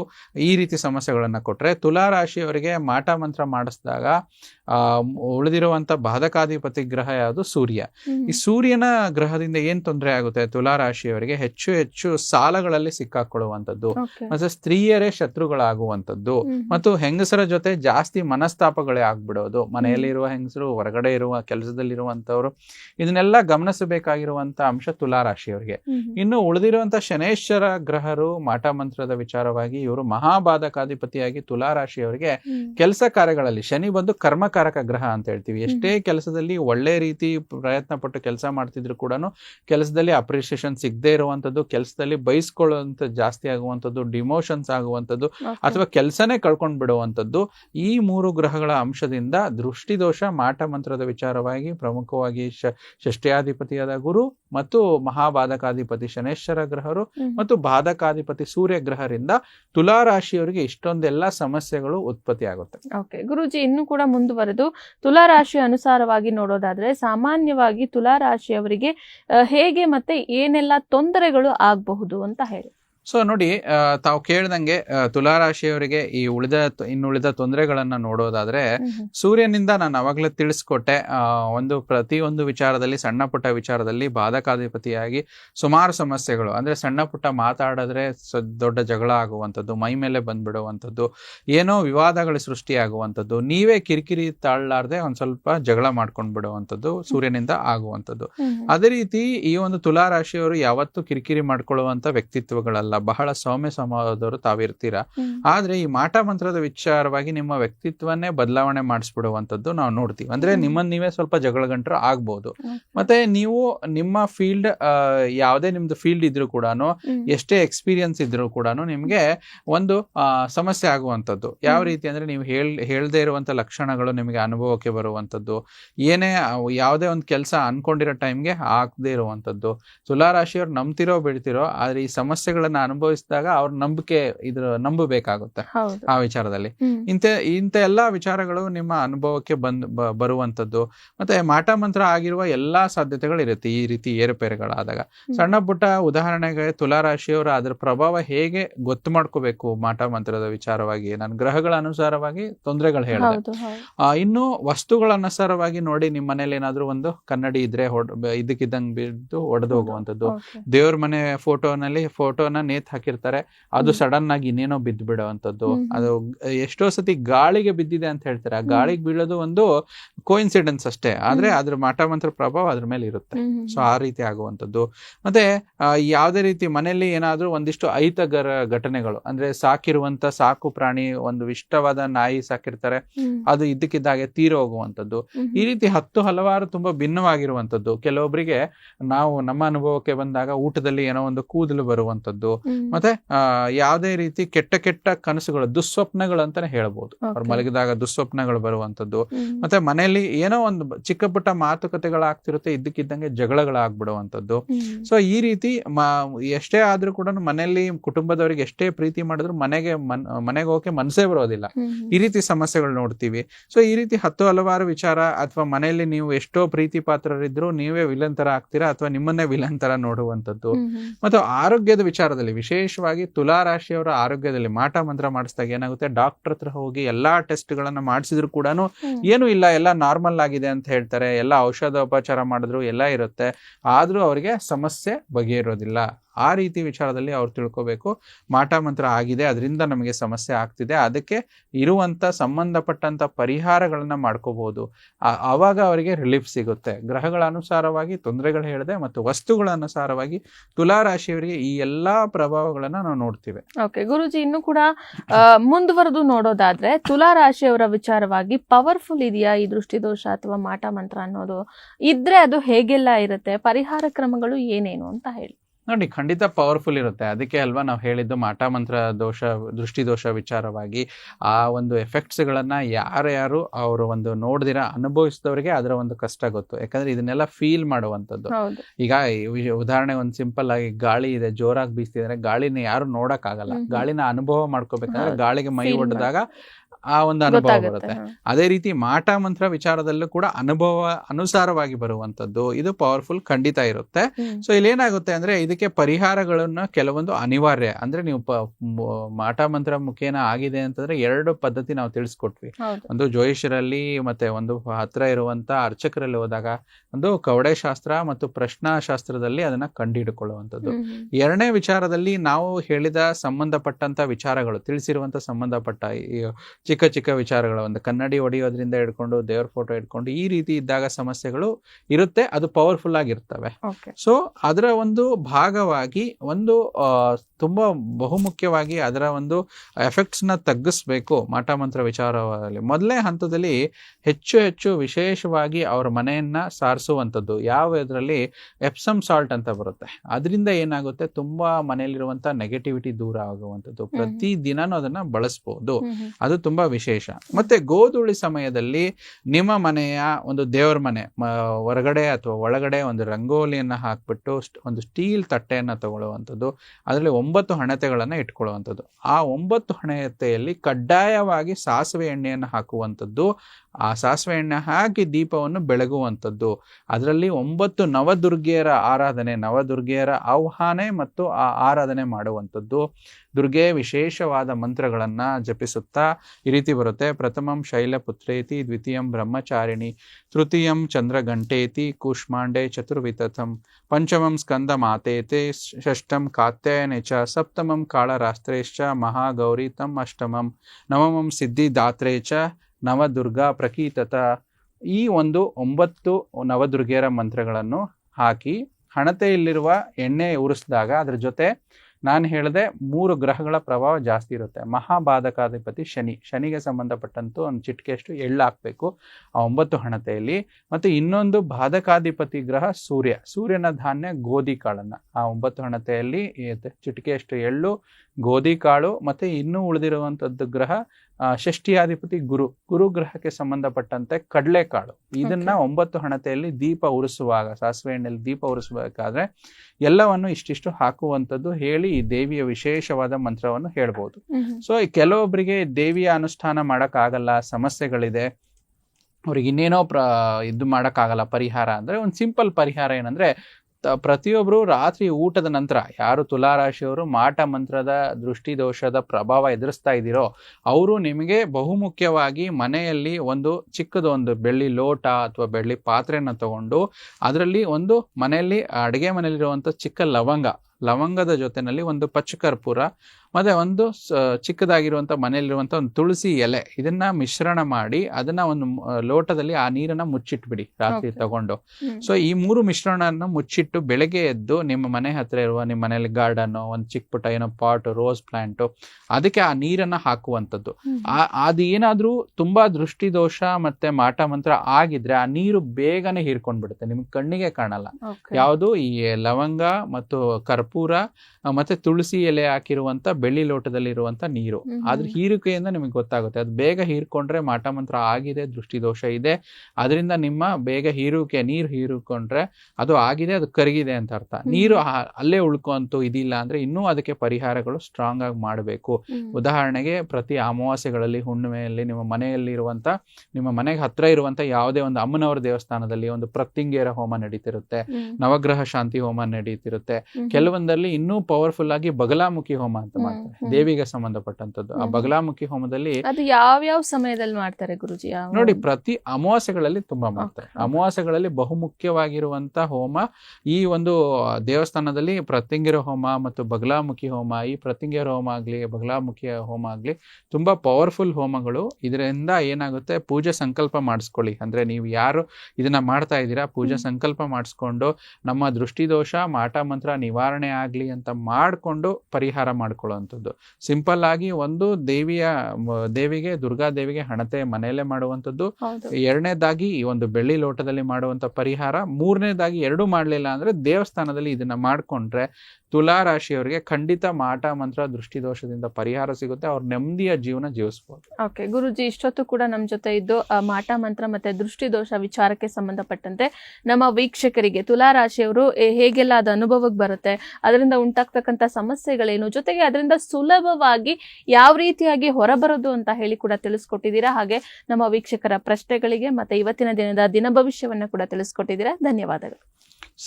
B: ಈ ರೀತಿ ಸಮಸ್ಯೆಗಳನ್ನ ಕೊಟ್ರೆ ತುಲಾ ರಾಶಿಯವರಿಗೆ ಮಾಟ ಮಂತ್ರ ಮಾಡಿಸಿದಾಗ ಉಳಿದಿರುವಂತ ಬಾಧಕಾಧಿಪತಿ ಗ್ರಹ ಯಾವುದು? ಸೂರ್ಯ. ಈ ಸೂರ್ಯನ ಗ್ರಹದಿಂದ ಏನ್ ತೊಂದರೆ ಆಗುತ್ತೆ? ತುಲಾ ರಾಶಿಯವರಿಗೆ ಹೆಚ್ಚು ಹೆಚ್ಚು ಸಾಲಗಳಲ್ಲಿ ಸಿಕ್ಕಾಕೊಳ್ಳುವಂಥದ್ದು. ಮತ್ತೆ ಸ್ತ್ರೀಯರೇ ಶತ್ರುಗಳಾಗುವಂಥದ್ದು. ಮತ್ತು ಹೆಂಗಸರ ಜೊತೆ ಜಾಸ್ತಿ ಮನಸ್ತಾಪಗಳೇ ಆಗ್ಬಿಡೋದು. ಮನೆಯಲ್ಲಿ ಇರುವ ಹೆಂಗಸರು ಹೊರಗಡೆ ಇರುವ ಕೆಲಸದಲ್ಲಿರುವಂತವ್ರು ಇದನ್ನೆಲ್ಲ ಗಮನಿಸಬೇಕಾಗಿರುವಂತ ಅಂಶ ತುಲಾ ರಾಶಿಯವರಿಗೆ ಇನ್ನು ಉಳಿದಿರುವಂತ ಶನೇಶ್ವರ ಗ್ರಹರು ಮಾಟ ಮಂತ್ರದ ವಿಚಾರವಾಗಿ ಇವರು ಮಹಾಬಾಧಕಾಧಿಪತಿಯಾಗಿ ತುಲಾ ರಾಶಿಯವರಿಗೆ ಕೆಲಸ ಕಾರ್ಯಗಳಲ್ಲಿ ಶನಿ ಬಂದು ಕರ್ಮಕಾರಕ ಗ್ರಹ ಅಂತ ಹೇಳ್ತೀವಿ. ಎಷ್ಟೇ ಕೆಲಸದಲ್ಲಿ ಒಳ್ಳೆ ರೀತಿ ಪ್ರಯತ್ನ ಪಟ್ಟು ಕೆಲಸ ಮಾಡ್ತಿದ್ರು ಕೂಡ ಕೆಲಸದಲ್ಲಿ ಅಪ್ರಿಷಿಯೇಷನ್ ಸಿಗದೆ ಇರುವಂತದ್ದು ಕೆಲಸದಲ್ಲಿ ಬಯಸ್ಕೊಳ್ಳುವಂತ ಜಾಸ್ತಿ ಆಗುವಂತದ್ದು ಡಿಮೋಷನ್ಸ್ ಆಗುವಂತದ್ದು ಅಥವಾ ಕೆಲಸನೇ ಕಳ್ಕೊಂಡ್ ಬಿಡುವಂಥದ್ದು ಈ ಮೂರು ಗ್ರಹಗಳ ಅಂಶದಿಂದ ದೃಷ್ಟಿದೋಷ ಮಾಟ ಮಂತ್ರದ ವಿಚಾರವಾಗಿ ಪ್ರಮುಖವಾಗಿ ಷಷ್ಠ್ಯಾಧಿಪತಿಯಾದ ಗುರು ಮತ್ತು ಮಹಾಬಾಧಕಾಧಿಪತಿ ಶನೇಶ್ವರ ಗ್ರಹರು ಮತ್ತು ಬಾಧಕಾಧಿಪತಿ ಸೂರ್ಯ ಗ್ರಹರಿಂದ ತುಲಾ ರಾಶಿಯವರಿಗೆ ಇಷ್ಟೊಂದೆಲ್ಲ ಸಮಸ್ಯೆಗಳು ಉತ್ಪತ್ತಿ ಆಗುತ್ತೆ
A: ಗುರುಜಿ ಇನ್ನು ಕೂಡ ಮುಂದುವರೆದು ತುಲಾ ರಾಶಿ ಅನುಸಾರವಾಗಿ ನೋಡೋದಾದ್ರೆ ಸಾಮಾನ್ಯವಾಗಿ ತುಲಾ ರಾಶಿಯವರಿಗೆ ಆ, ಹೇಗೆ ಮತ್ತೆ ಏನೆಲ್ಲ ತೊಂದರೆಗಳು ಆಗಬಹುದು ಅಂತ ಹೇಳಿ.
B: ಸೊ ನೋಡಿ ತಾವು ಕೇಳ್ದಂಗೆ ತುಲಾರಾಶಿಯವರಿಗೆ ತುಲಾ ರಾಶಿಯವರಿಗೆ ಈ ಉಳಿದ ಇನ್ನುಳಿದ ತೊಂದರೆಗಳನ್ನ ನೋಡೋದಾದ್ರೆ ಸೂರ್ಯನಿಂದ ನಾನು ಅವಾಗಲೇ ತಿಳಿಸ್ಕೊಟ್ಟೆ ಒಂದು ಪ್ರತಿಯೊಂದು ವಿಚಾರದಲ್ಲಿ ಸಣ್ಣ ಪುಟ್ಟ ವಿಚಾರದಲ್ಲಿ ಬಾಧಕಾಧಿಪತಿಯಾಗಿ ಸುಮಾರು ಸಮಸ್ಯೆಗಳು. ಅಂದ್ರೆ ಸಣ್ಣ ಪುಟ್ಟ ಮಾತಾಡಿದ್ರೆ ದೊಡ್ಡ ಜಗಳ ಆಗುವಂಥದ್ದು ಮೈ ಮೇಲೆ ಬಂದ್ಬಿಡುವಂಥದ್ದು ಏನೋ ವಿವಾದಗಳು ಸೃಷ್ಟಿಯಾಗುವಂಥದ್ದು ನೀವೇ ಕಿರಿಕಿರಿ ತಾಳ್ಲಾರ್ದೆ ಒಂದ್ ಸ್ವಲ್ಪ ಜಗಳ ಮಾಡ್ಕೊಂಡು ಬಿಡುವಂಥದ್ದು ಸೂರ್ಯನಿಂದ ಆಗುವಂಥದ್ದು. ಅದೇ ರೀತಿ ಈ ಒಂದು ತುಲಾ ರಾಶಿಯವರು ಯಾವತ್ತೂ ಕಿರಿಕಿರಿ ಮಾಡ್ಕೊಳ್ಳುವಂತ ವ್ಯಕ್ತಿತ್ವಗಳಲ್ಲ. ಬಹಳ ಸೌಮ್ಯ ಸ್ವಭಾವದವರು ತಾವಿರ್ತೀರಾ. ಆದ್ರೆ ಈ ಮಾಟ ಮಂತ್ರದ ವಿಚಾರವಾಗಿ ನಿಮ್ಮ ವ್ಯಕ್ತಿತ್ವನ್ನೇ ಬದಲಾವಣೆ ಮಾಡಿಸ್ಬಿಡುವಂಥದ್ದು ನಾವು ನೋಡ್ತೀವಿ. ಅಂದ್ರೆ. ನಿಮ್ಮನ್ನ ನೀವೇ ಸ್ವಲ್ಪ ಜಗಳ ಗಂಟರು ಆಗ್ಬಹುದು ಮತ್ತೆ ನೀವು ನಿಮ್ಮ ಫೀಲ್ಡ್ ಯಾವುದೇ ನಿಮ್ದು ಫೀಲ್ಡ್ ಇದ್ರೂ ಕೂಡ ಎಷ್ಟೇ ಎಕ್ಸ್ಪೀರಿಯನ್ಸ್ ಇದ್ರೂ ಕೂಡ ನಿಮ್ಗೆ ಒಂದು ಸಮಸ್ಯೆ ಆಗುವಂಥದ್ದು. ಯಾವ ರೀತಿ ಅಂದ್ರೆ ನೀವು ಹೇಳ್ ಹೇಳದೇ ಇರುವಂತ ಲಕ್ಷಣಗಳು ನಿಮಗೆ ಅನುಭವಕ್ಕೆ ಬರುವಂಥದ್ದು. ಏನೇ ಯಾವುದೇ ಒಂದು ಕೆಲಸ ಅನ್ಕೊಂಡಿರೋ ಟೈಮ್ಗೆ ಆಗದೆ ಇರುವಂತದ್ದು ತುಲಾ ರಾಶಿಯವ್ರು ನಂಬ್ತಿರೋ ಬಿಡ್ತಿರೋ ಆದ್ರೆ ಈ ಸಮಸ್ಯೆಗಳನ್ನ ಅನುಭವಿಸಿದಾಗ ಅವ್ರ ನಂಬಿಕೆ ಇದ್ರ ನಂಬಬೇಕಾಗುತ್ತೆ ಆ ವಿಚಾರದಲ್ಲಿ.
A: ಇಂತ
B: ಇಂಥ ಇಂಥ ಎಲ್ಲಾ ವಿಚಾರಗಳು ನಿಮ್ಮ ಅನುಭವಕ್ಕೆ ಬಂದ್ ಬರುವಂತದ್ದು ಮತ್ತೆ ಮಾಟ ಮಂತ್ರ ಆಗಿರುವ ಎಲ್ಲಾ ಸಾಧ್ಯತೆಗಳು ಇರುತ್ತೆ ಈ ರೀತಿ ಏರುಪೇರುಗಳಾದಾಗ. ಸಣ್ಣ ಪುಟ್ಟ ಉದಾಹರಣೆಗೆ ತುಲಾ ರಾಶಿಯವರು ಅದ್ರ ಪ್ರಭಾವ ಹೇಗೆ ಗೊತ್ತು ಮಾಡ್ಕೋಬೇಕು ಮಾಟ ಮಂತ್ರದ ವಿಚಾರವಾಗಿ? ನಾನು ಗ್ರಹಗಳ ಅನುಸಾರವಾಗಿ ತೊಂದರೆಗಳು ಹೇಳಿದೆ. ಆ, ಇನ್ನು ವಸ್ತುಗಳ ಅನುಸಾರವಾಗಿ ನೋಡಿ ನಿಮ್ಮ ಮನೇಲಿ ಏನಾದ್ರೂ ಒಂದು ಕನ್ನಡಿ ಇದ್ರೆ ಇದಕ್ಕಿದ್ದಂಗೆ ಬಿದ್ದು ಒಡೆದು
A: ಹೋಗುವಂತದ್ದು.
B: ದೇವ್ರ ಮನೆ ಫೋಟೋನಲ್ಲಿ ಫೋಟೋನ ನೇತ್ ಹಾಕಿರ್ತಾರೆ ಅದು ಸಡನ್ ಆಗಿ ಇನ್ನೇನೋ ಬಿದ್ದು. ಅದು ಎಷ್ಟೋ ಸತಿ ಗಾಳಿಗೆ ಬಿದ್ದಿದೆ ಅಂತ ಹೇಳ್ತಾರೆ. ಆ ಗಾಳಿಗೆ ಬೀಳೋದು ಒಂದು ಕೋಇನ್ಸಿಡೆನ್ಸ್ ಅಷ್ಟೇ. ಆದ್ರೆ. ಅದ್ರ ಮಾಟ ಮಂತ್ರ ಪ್ರಭಾವ ಅದ್ರ ಮೇಲೆ ಇರುತ್ತೆ. ಸೊ ಆ ರೀತಿ ಆಗುವಂಥದ್ದು. ಮತ್ತೆ ಯಾವುದೇ ರೀತಿ ಮನೆಯಲ್ಲಿ ಏನಾದರೂ ಒಂದಿಷ್ಟು ಐತಗರ ಘಟನೆಗಳು ಅಂದ್ರೆ ಸಾಕಿರುವಂತ ಸಾಕು ಪ್ರಾಣಿ ಒಂದು ಇಷ್ಟವಾದ ನಾಯಿ ಸಾಕಿರ್ತಾರೆ. ಅದು ಇದ್ದಕ್ಕಿದ್ದಾಗೆ ತೀರು ಹೋಗುವಂಥದ್ದು.
A: ಹ್ಮ್,
B: ಈ ರೀತಿ ಹತ್ತು ಹಲವಾರು ತುಂಬಾ ಭಿನ್ನವಾಗಿರುವಂಥದ್ದು. ಕೆಲವೊಬ್ಬರಿಗೆ ನಾವು ನಮ್ಮ ಅನುಭವಕ್ಕೆ ಬಂದಾಗ ಊಟದಲ್ಲಿ ಏನೋ ಒಂದು ಕೂದಲು ಬರುವಂಥದ್ದು. ಮತ್ತೆ ಯಾವುದೇ ರೀತಿ ಕೆಟ್ಟ ಕೆಟ್ಟ ಕನಸುಗಳು ದುಸ್ವಪ್ನಗಳು ಅಂತಾನೆ ಹೇಳ್ಬೋದು. ಅವ್ರು ಮಲಗಿದಾಗ ದುಸ್ವಪ್ನಗಳು
A: ಬರುವಂತದ್ದು
B: ಮತ್ತೆ ಮನೆಯಲ್ಲಿ ಏನೋ ಒಂದು ಚಿಕ್ಕ ಪುಟ್ಟ ಮಾತುಕತೆಗಳಾಗ್ತಿರುತ್ತೆ ಇದ್ದಕ್ಕಿದ್ದಂಗೆ ಜಗಳಗಳಾಗ್ಬಿಡುವಂಥದ್ದು. ಸೊ ಈ ರೀತಿ ಮ- ಎಷ್ಟೇ ಆದ್ರೂ ಕೂಡ ಮನೆಯಲ್ಲಿ ಕುಟುಂಬದವರಿಗೆ ಎಷ್ಟೇ ಪ್ರೀತಿ ಮಾಡಿದ್ರು ಮನೆಗೆ ಮನ್ ಮನೆಗೆ ಹೋಗಕ್ಕೆ ಮನಸ್ಸೇ ಬರೋದಿಲ್ಲ. ಈ ರೀತಿ ಸಮಸ್ಯೆಗಳು ನೋಡ್ತೀವಿ. ಸೊ ಈ ರೀತಿ ಹತ್ತು ಹಲವಾರು ವಿಚಾರ ಅಥವಾ ಮನೆಯಲ್ಲಿ ನೀವು ಎಷ್ಟೋ ಪ್ರೀತಿ ಪಾತ್ರರಿದ್ರು ನೀವೇ ವಿಲನ್ ತರ ಆಗ್ತೀರಾ ಅಥವಾ ನಿಮ್ಮನ್ನೇ ವಿಲನ್ ತರ ನೋಡುವಂಥದ್ದು. ಮತ್ತು ಆರೋಗ್ಯದ ವಿಚಾರದಲ್ಲಿ ವಿಶೇಷವಾಗಿ ತುಲಾ ರಾಶಿಯವರ ಆರೋಗ್ಯದಲ್ಲಿ ಮಾಟ ಮಂತ್ರ ಮಾಡಿಸಿದಾಗ ಏನಾಗುತ್ತೆ? ಡಾಕ್ಟರ್ ಹತ್ರ ಹೋಗಿ ಎಲ್ಲಾ ಟೆಸ್ಟ್ ಗಳನ್ನ ಮಾಡಿಸಿದ್ರು ಕೂಡ. ಏನು ಇಲ್ಲ ಎಲ್ಲ ನಾರ್ಮಲ್ ಆಗಿದೆ ಅಂತ ಹೇಳ್ತಾರೆ. ಎಲ್ಲ ಔಷಧೋಪಚಾರ ಮಾಡಿದ್ರು ಎಲ್ಲ ಇರುತ್ತೆ. ಆದ್ರೂ ಅವರಿಗೆ ಸಮಸ್ಯೆ ಬಗೆಯಿರೋದಿಲ್ಲ. ಆ ರೀತಿ ವಿಚಾರದಲ್ಲಿ ಅವ್ರು ತಿಳ್ಕೋಬೇಕು. ಮಾಟ ಮಂತ್ರ ಆಗಿದೆ, ಅದರಿಂದ ನಮಗೆ ಸಮಸ್ಯೆ ಆಗ್ತಿದೆ. ಅದಕ್ಕೆ ಇರುವಂತ ಸಂಬಂಧಪಟ್ಟಂತ ಪರಿಹಾರಗಳನ್ನ ಮಾಡ್ಕೋಬಹುದು ಆ- ಆವಾಗ ಅವರಿಗೆ ರಿಲೀಫ್ ಸಿಗುತ್ತೆ. ಗ್ರಹಗಳ ಅನುಸಾರವಾಗಿ ತೊಂದರೆಗಳು ಹೇಳಿದೆ ಮತ್ತು ವಸ್ತುಗಳ ಅನುಸಾರವಾಗಿ ತುಲಾ ರಾಶಿಯವರಿಗೆ ಈ ಎಲ್ಲಾ ಪ್ರಭಾವಗಳನ್ನ ನಾವು ನೋಡ್ತೀವಿ.
A: ಓಕೆ, ಗುರುಜಿ, ಇನ್ನು ಕೂಡ ಮುಂದುವರೆದು ನೋಡೋದಾದ್ರೆ ತುಲಾ ರಾಶಿಯವರ ವಿಚಾರವಾಗಿ ಪವರ್ಫುಲ್ ಇದೆಯಾ ಈ ದೃಷ್ಟಿದೋಷ ಅಥವಾ ಮಾಟ ಮಂತ್ರ ಅನ್ನೋದು? ಇದ್ರೆ ಅದು ಹೇಗೆಲ್ಲ ಇರುತ್ತೆ? ಪರಿಹಾರ ಕ್ರಮಗಳು ಏನೇನು ಅಂತ ಹೇಳಿ.
B: ನೋಡಿ ಖಂಡಿತ ಪವರ್ಫುಲ್ ಇರುತ್ತೆ. ಅದಕ್ಕೆ ಅಲ್ವಾ ನಾವು ಹೇಳಿದ್ದು ಮಾಟ ಮಂತ್ರ ದೋಷ ದೃಷ್ಟಿ ದೋಷ ವಿಚಾರವಾಗಿ ಆ ಒಂದು ಎಫೆಕ್ಟ್ಸ್ಗಳನ್ನ ಯಾರ್ಯಾರು ಅವರು ಒಂದು ನೋಡ್ದಿರ ಅನುಭವಿಸಿದವರಿಗೆ ಅದರ ಒಂದು ಕಷ್ಟ ಗೊತ್ತು. ಯಾಕಂದ್ರೆ ಇದನ್ನೆಲ್ಲ ಫೀಲ್ ಮಾಡುವಂಥದ್ದು. ಈಗ ಉದಾಹರಣೆ ಒಂದು ಸಿಂಪಲ್ ಆಗಿ ಗಾಳಿ ಇದೆ ಜೋರಾಗಿ ಬೀಸ್ತಿದ್ರೆ ಗಾಳಿನ ಯಾರು ನೋಡಕ್ ಆಗಲ್ಲ
A: ಹ್ಮ್ ಹ್ಮ್.
B: ಗಾಳಿನ ಅನುಭವ ಮಾಡ್ಕೋಬೇಕಂದ್ರೆ ಗಾಳಿಗೆ ಮೈ
A: ಒಡ್ಡಿದಾಗ
B: ಒಡೆದಾಗ ಆ ಒಂದು ಅನುಭವ ಬರುತ್ತೆ. ಅದೇ ರೀತಿ ಮಾಟ ಮಂತ್ರ ವಿಚಾರದಲ್ಲೂ ಕೂಡ ಅನುಭವ ಅನುಸಾರವಾಗಿ ಬರುವಂತದ್ದು ಇದು ಪವರ್ಫುಲ್ ಖಂಡಿತ ಇರುತ್ತೆ. ಸೊ ಇಲ್ಲಿ ಏನಾಗುತ್ತೆ ಅಂದ್ರೆ ಇದಕ್ಕೆ ಪರಿಹಾರಗಳನ್ನ ಕೆಲವೊಂದು ಅನಿವಾರ್ಯ ಅಂದ್ರೆ ನೀವು ಮಾಟ ಮಂತ್ರ ಮುಖೇನ ಆಗಿದೆ ಅಂತಂದ್ರೆ ಎರಡು ಪದ್ಧತಿ ನಾವು ತಿಳಿಸ್ಕೊಟ್ವಿ. ಒಂದು ಜ್ಯೋತಿಷರಲ್ಲಿ ಮತ್ತೆ ಒಂದು ಹತ್ರ ಇರುವಂತ ಅರ್ಚಕರಲ್ಲಿ ಹೋದಾಗ ಒಂದು ಕವಡೆ ಶಾಸ್ತ್ರ ಮತ್ತು ಪ್ರಶ್ನಾಶಾಸ್ತ್ರದಲ್ಲಿ ಅದನ್ನ ಕಂಡುಹಿಡ್ಕೊಳ್ಳುವಂಥದ್ದು. ಎರಡನೇ ವಿಚಾರದಲ್ಲಿ ನಾವು ಹೇಳಿದ ಸಂಬಂಧಪಟ್ಟಂತ ವಿಚಾರಗಳು ತಿಳಿಸಿರುವಂತ ಸಂಬಂಧಪಟ್ಟ ಚಿಕ್ಕ ಚಿಕ್ಕ ವಿಚಾರಗಳ. ಒಂದು ಕನ್ನಡಿ ಹೊಡೆಯೋದ್ರಿಂದ ಹಿಡ್ಕೊಂಡು ದೇವ್ರ ಫೋಟೋ ಹಿಡ್ಕೊಂಡು ಈ ರೀತಿ ಇದ್ದಾಗ ಸಮಸ್ಯೆಗಳು ಇರುತ್ತೆ. ಅದು ಪವರ್ಫುಲ್ ಆಗಿರ್ತವೆ. ಸೊ ಅದರ ಒಂದು ಭಾಗವಾಗಿ ಒಂದು ತುಂಬಾ ಬಹುಮುಖ್ಯವಾಗಿ ಅದರ ಒಂದು ಎಫೆಕ್ಟ್ಸ್ನ ತಗ್ಗಿಸ್ಬೇಕು ಮಾಟಮಂತ್ರ ವಿಚಾರದಲ್ಲಿ ಮೊದಲೇ ಹಂತದಲ್ಲಿ ಹೆಚ್ಚು ಹೆಚ್ಚು ವಿಶೇಷವಾಗಿ ಅವ್ರ ಮನೆಯನ್ನ ಸಾರಿಸುವಂಥದ್ದು. ಯಾವ ಇದರಲ್ಲಿ ಎಪ್ಸಮ್ ಸಾಲ್ಟ್ ಅಂತ ಬರುತ್ತೆ. ಅದರಿಂದ ಏನಾಗುತ್ತೆ? ತುಂಬಾ ಮನೆಯಲ್ಲಿರುವಂತಹ ನೆಗೆಟಿವಿಟಿ ದೂರ ಆಗುವಂಥದ್ದು. ಪ್ರತಿ ದಿನಾನು ಅದನ್ನ ಬಳಸ್ಬೋದು. ಅದು ತುಂಬಾ ವಿಶೇಷ. ಮತ್ತೆ ಗೋಧೂಳಿ ಸಮಯದಲ್ಲಿ ನಿಮ್ಮ ಮನೆಯ ಒಂದು ದೇವರ ಮನೆ ಹೊರಗಡೆ ಅಥವಾ ಒಳಗಡೆ ಒಂದು ರಂಗೋಲಿಯನ್ನ ಹಾಕ್ಬಿಟ್ಟು ಒಂದು ಸ್ಟೀಲ್ ತಟ್ಟೆಯನ್ನು ತಗೊಳ್ಳುವಂಥದ್ದು, ಅದರಲ್ಲಿ ಒಂಬತ್ತು ಹಣತೆಗಳನ್ನ ಇಟ್ಕೊಳ್ಳುವಂಥದ್ದು. ಆ ಒಂಬತ್ತು ಹಣತೆಯಲ್ಲಿ ಕಡ್ಡಾಯವಾಗಿ ಸಾಸಿವೆ ಎಣ್ಣೆಯನ್ನು ಹಾಕುವಂಥದ್ದು ಆ ಸಾಸಿವೆ ಎಣ್ಣೆ ಹಾಕಿ ದೀಪವನ್ನು ಬೆಳಗುವಂಥದ್ದು. ಅದರಲ್ಲಿ ಒಂಬತ್ತು ನವದುರ್ಗೆಯರ ಆರಾಧನೆ, ನವದುರ್ಗೆಯರ ಆಹ್ವಾನೆ ಮತ್ತು ಆ ಆರಾಧನೆ ಮಾಡುವಂಥದ್ದು. ದುರ್ಗೆ ವಿಶೇಷವಾದ ಮಂತ್ರಗಳನ್ನ ಜಪಿಸುತ್ತಾ ಈ ರೀತಿ ಬರುತ್ತೆ. ಪ್ರಥಮಂ ಶೈಲಪುತ್ರೇತಿ ದ್ವಿತೀಯಂ ಬ್ರಹ್ಮಚಾರಿಣಿ, ತೃತೀಯಂ ಚಂದ್ರಗಂಟೇತಿ ಕೂಷ್ಮಾಂಡೆ ಚತುರ್ವಿತಥಂ, ಪಂಚಮಂ ಸ್ಕಂದ ಮಾತೇತೆ ಷಷ್ಠಂ ಕಾತ್ಯಾಯನೆ ಚ, ಸಪ್ತಮಂ ಕಾಳರಾಸ್ತ್ರೇಶ್ಚ ಮಹಾಗೌರಿ ತಂ ಅಷ್ಟಮಂ, ನವಮಂ ಸಿದ್ಧಿದಾತ್ರೇ ಚ ನವದುರ್ಗಾ ಪ್ರಕೀತತ ಈ ಒಂದು ಒಂಬತ್ತು ನವದುರ್ಗೆಯರ ಮಂತ್ರಗಳನ್ನು ಹಾಕಿ ಹಣತೆಯಲ್ಲಿರುವ ಎಣ್ಣೆ ಉರಿಸಿದಾಗ ಅದ್ರ ಜೊತೆ ನಾನು ಹೇಳಿದೆ ಮೂರು ಗ್ರಹಗಳ ಪ್ರಭಾವ ಜಾಸ್ತಿ ಇರುತ್ತೆ. ಮಹಾಬಾಧಕಾಧಿಪತಿ ಶನಿ. ಶನಿಗೆ ಸಂಬಂಧಪಟ್ಟಂತೂ ಒಂದು ಚಿಟಿಕೆಯಷ್ಟು ಎಳ್ಳು ಹಾಕಬೇಕು ಆ ಒಂಬತ್ತು ಹಣತೆಯಲ್ಲಿ. ಮತ್ತು ಇನ್ನೊಂದು ಬಾಧಕಾಧಿಪತಿ ಗ್ರಹ ಸೂರ್ಯ. ಸೂರ್ಯನ ಧಾನ್ಯ ಗೋಧಿ ಕಾಳನ್ನು. ಆ ಒಂಬತ್ತು ಹಣತೆಯಲ್ಲಿ ಚಿಟಿಕೆಯಷ್ಟು ಎಳ್ಳು, ಗೋಧಿ ಕಾಳು, ಮತ್ತೆ ಇನ್ನೂ ಉಳಿದಿರುವಂತದ್ದು ಗ್ರಹ ಷಷ್ಠಿಯಾಧಿಪತಿ ಗುರು ಗುರು ಗ್ರಹಕ್ಕೆ ಸಂಬಂಧಪಟ್ಟಂತೆ ಕಡಲೆಕಾಳು. ಇದನ್ನ ಒಂಬತ್ತು ಹಣತೆಯಲ್ಲಿ ದೀಪ ಉರಿಸುವಾಗ ಸಾಸಿವೆ ಎಣ್ಣೆಯಲ್ಲಿ ದೀಪ ಉರಿಸಬೇಕಾದ್ರೆ ಎಲ್ಲವನ್ನು ಇಷ್ಟಿಷ್ಟು ಹಾಕುವಂಥದ್ದು ಹೇಳಿ ಈ ದೇವಿಯ ವಿಶೇಷವಾದ ಮಂತ್ರವನ್ನು ಹೇಳ್ಬೋದು. ಸೊ ಕೆಲವೊಬ್ಬರಿಗೆ ದೇವಿಯ ಅನುಷ್ಠಾನ ಮಾಡೋಕ್ಕಾಗಲ್ಲ ಸಮಸ್ಯೆಗಳಿದೆ ಅವ್ರಿಗೆ ಇನ್ನೇನೋ ಪ್ರ ಇದು ಮಾಡೋಕ್ಕಾಗಲ್ಲ ಪರಿಹಾರ ಅಂದರೆ ಒಂದು ಸಿಂಪಲ್ ಪರಿಹಾರ ಏನಂದರೆ ಪ್ರತಿಯೊಬ್ಬರು ರಾತ್ರಿ ಊಟದ ನಂತರ ಯಾರು ತುಲಾರಾಶಿಯವರು ಮಾಟ ಮಂತ್ರದ ದೃಷ್ಟಿ ದೋಷದ ಪ್ರಭಾವ ಎದುರಿಸ್ತಾ ಇದ್ದೀರೋ, ಅವರು ನಿಮಗೆ ಬಹುಮುಖ್ಯವಾಗಿ ಮನೆಯಲ್ಲಿ ಒಂದು ಚಿಕ್ಕದೊಂದು ಬೆಳ್ಳಿ ಲೋಟ ಅಥವಾ ಬೆಳ್ಳಿ ಪಾತ್ರೆಯನ್ನು ತಗೊಂಡು ಅದರಲ್ಲಿ ಒಂದು ಮನೆಯಲ್ಲಿ ಅಡುಗೆ ಮನೆಯಲ್ಲಿರುವಂಥ ಚಿಕ್ಕ ಲವಂಗ, ಲವಂಗದ ಜೊತೆಯಲ್ಲಿ ಒಂದು ಪಚ್ಚಕರ್ಪೂರ ಮತ್ತೆ ಒಂದು ಚಿಕ್ಕದಾಗಿರುವಂಥ ಮನೆಯಲ್ಲಿರುವಂಥ ಒಂದು ತುಳಸಿ ಎಲೆ ಇದನ್ನ ಮಿಶ್ರಣ ಮಾಡಿ ಅದನ್ನ ಒಂದು ಲೋಟದಲ್ಲಿ ಆ ನೀರನ್ನ ಮುಚ್ಚಿಟ್ಬಿಡಿ ರಾತ್ರಿ ತಗೊಂಡು. ಸೊ ಈ ಮೂರು ಮಿಶ್ರಣವನ್ನು ಮುಚ್ಚಿಟ್ಟು ಬೆಳಗ್ಗೆ ಎದ್ದು ನಿಮ್ಮ ಮನೆ ಹತ್ರ ಇರುವ ನಿಮ್ಮ ಮನೆಯಲ್ಲಿ ಗಾರ್ಡನ್ ಒಂದು ಚಿಕ್ಕ ಪುಟ್ಟ ಏನೋ ಪಾಟ್ ರೋಸ್ ಪ್ಲಾಂಟು ಅದಕ್ಕೆ ಆ ನೀರನ್ನ ಹಾಕುವಂಥದ್ದು. ಆ- ಅದು ಏನಾದ್ರೂ ತುಂಬಾ ದೃಷ್ಟಿ ದೋಷ ಮತ್ತೆ ಮಾಟ ಮಂತ್ರ ಆಗಿದ್ರೆ ಆ ನೀರು ಬೇಗನೆ ಹೀರ್ಕೊಂಡ್ಬಿಡುತ್ತೆ. ನಿಮ್ಗೆ ಕಣ್ಣಿಗೆ ಕಾಣಲ್ಲ. ಯಾವುದು ಈ ಲವಂಗ ಮತ್ತು ಕರ್ಪೂರ ಮತ್ತೆ ತುಳಸಿ ಎಲೆ ಹಾಕಿರುವಂತ ಬೆಳ್ಳಿ ಲೋಟದಲ್ಲಿರುವಂತ ನೀರು.
A: ಆದ್ರೆ
B: ಅದ್ರ ಹೀರಿಕೆಯಿಂದ ನಿಮಗೆ ಗೊತ್ತಾಗುತ್ತೆ. ಅದು ಬೇಗ ಹೀರ್ಕೊಂಡ್ರೆ ಮಾಟ ಮಂತ್ರ ಆಗಿದೆ ದೃಷ್ಟಿ ದೋಷ ಇದೆ. ಅದರಿಂದ ನಿಮ್ಮ ಬೇಗ ಹೀರುವಿಕೆ ನೀರು ಹೀರಿಕೊಂಡ್ರೆ ಅದು ಆಗಿದೆ ಅದು ಕರಗಿದೆ ಅಂತ ಅರ್ಥ. ನೀರು ಅಲ್ಲೇ ಉಳ್ಕೊಂತು ಇದಿಲ್ಲ ಅಂದ್ರೆ ಇನ್ನೂ ಅದಕ್ಕೆ ಪರಿಹಾರಗಳು ಸ್ಟ್ರಾಂಗ್ ಆಗಿ ಮಾಡಬೇಕು. ಉದಾಹರಣೆಗೆ ಪ್ರತಿ ಅಮಾವಾಸ್ಯೆಗಳಲ್ಲಿ ಹುಣ್ಣಿಮೆಯಲ್ಲಿ ನಿಮ್ಮ ಮನೆಯಲ್ಲಿ ಇರುವಂತ ನಿಮ್ಮ ಮನೆಗೆ ಹತ್ರ ಇರುವಂತ ಯಾವುದೇ ಒಂದು ಅಮ್ಮನವರ ದೇವಸ್ಥಾನದಲ್ಲಿ ಒಂದು ಪ್ರತ್ಯಂಗೇರ ಹೋಮ ನಡೀತಿರುತ್ತೆ. ನವಗ್ರಹ ಶಾಂತಿ ಹೋಮ ನಡೀತಿರುತ್ತೆ.
A: ಕೆಲವೊಂದರಲ್ಲಿ
B: ಕೆಲವೊಂದಲ್ಲಿ ಇನ್ನೂ ಪವರ್ಫುಲ್ ಆಗಿ ಬಗಲಾಮುಖಿ ಹೋಮ ಅಂತ.
A: Um,
B: ದೇವಿಗೆ ಸಂಬಂಧಪಟ್ಟಂತದ್ದು ಆ. ಬಗಲಾಮುಖಿ ಹೋಮದಲ್ಲಿ
A: ಅದು ಯಾವ ಯಾವ ಸಮಯದಲ್ಲಿ ಮಾಡ್ತಾರೆ ಗುರುಜಿ
B: ನೋಡಿ ಪ್ರತಿ ಅಮಾವಾಸ್ಯೆಗಳಲ್ಲಿ ತುಂಬಾ ಮಾಡ್ತಾರೆ. ಅಮಾವಾಸ್ಯೆಗಳಲ್ಲಿ ಬಹುಮುಖ್ಯವಾಗಿರುವಂತ ಹೋಮ ಈ ಒಂದು ದೇವಸ್ಥಾನದಲ್ಲಿ ಪ್ರತಿಂಗಿರ ಹೋಮ ಮತ್ತು ಬಗಲಾಮುಖಿ ಹೋಮ ಈ ಪ್ರತಿಂಗಿರ ಹೋಮ ಆಗ್ಲಿ ಬಗಲಾಮುಖಿ ಹೋಮ ಆಗ್ಲಿ ತುಂಬಾ ಪವರ್ಫುಲ್ ಹೋಮಗಳು. ಇದರಿಂದ ಏನಾಗುತ್ತೆ? ಪೂಜೆ ಸಂಕಲ್ಪ ಮಾಡಿಸ್ಕೊಳ್ಳಿ. ಅಂದ್ರೆ ನೀವು ಯಾರು ಇದನ್ನ ಮಾಡ್ತಾ ಇದ್ದೀರಾ? ಪೂಜೆ ಸಂಕಲ್ಪ ಮಾಡಿಸ್ಕೊಂಡು ನಮ್ಮ ದೃಷ್ಟಿದೋಷ ಮಾಟ ಮಂತ್ರ ನಿವಾರಣೆ ಆಗ್ಲಿ ಅಂತ ಮಾಡ್ಕೊಂಡು ಪರಿಹಾರ ಮಾಡ್ಕೊಳ್ಳೋ ಮಾಡುವಂಥದ್ದು ಸಿಂಪಲ್ ಆಗಿ ಒಂದು ದೇವಿಯ ದೇವಿಗೆ ದುರ್ಗಾ ದೇವಿಗೆ ಹಣತೆ ಮನೆಯಲ್ಲೇ ಮಾಡುವಂಥದ್ದು ಎರಡನೇದಾಗಿ ಈ ಒಂದು ಬೆಳ್ಳಿ ಲೋಟದಲ್ಲಿ ಮಾಡುವಂತ ಪರಿಹಾರ. ಮೂರನೇದಾಗಿ ಎರಡು ಮಾಡಲಿಲ್ಲ ಅಂದ್ರೆ ದೇವಸ್ಥಾನದಲ್ಲಿ ಇದನ್ನ ಮಾಡ್ಕೊಂಡ್ರೆ ತುಲಾ ರಾಶಿಯವರಿಗೆ ಖಂಡಿತ ಮಾಟ ಮಂತ್ರ ದೃಷ್ಟಿ ದೋಷದಿಂದ ಪರಿಹಾರ ಸಿಗುತ್ತೆ. ಅವ್ರ ನೆಮ್ಮದಿಯ ಜೀವನ ಜೀವಿಸ್ಬೋದು.
A: ಓಕೆ ಗುರುಜಿ ಇಷ್ಟೊತ್ತು ಕೂಡ ನಮ್ಮ ಜೊತೆ ಇದ್ದು ಮಾಟ ಮಂತ್ರ ಮತ್ತೆ ದೃಷ್ಟಿ ದೋಷ ವಿಚಾರಕ್ಕೆ ಸಂಬಂಧಪಟ್ಟಂತೆ ನಮ್ಮ ವೀಕ್ಷಕರಿಗೆ ತುಲಾ ರಾಶಿಯವರು ಹೇಗೆಲ್ಲ ಅದು ಅನುಭವಕ್ಕೆ ಬರುತ್ತೆ ಅದರಿಂದ ಉಂಟಾಗ್ತಕ್ಕಂಥ ಸಮಸ್ಯೆಗಳೇನು ಜೊತೆಗೆ ಅದರಿಂದ ಸುಲಭವಾಗಿ ಯಾವ ರೀತಿಯಾಗಿ ಹೊರಬರೋದು ಅಂತ ಹೇಳಿ ಕೂಡ ತಿಳಿಸ್ಕೊಟ್ಟಿದ್ದೀರಾ? ಹಾಗೆ ನಮ್ಮ ವೀಕ್ಷಕರ ಪ್ರಶ್ನೆಗಳಿಗೆ ಮತ್ತೆ ಇವತ್ತಿನ ದಿನದ ದಿನ ಭವಿಷ್ಯವನ್ನ ಕೂಡ ತಿಳಿಸ್ಕೊಟ್ಟಿದ್ದೀರಾ? ಧನ್ಯವಾದಗಳು.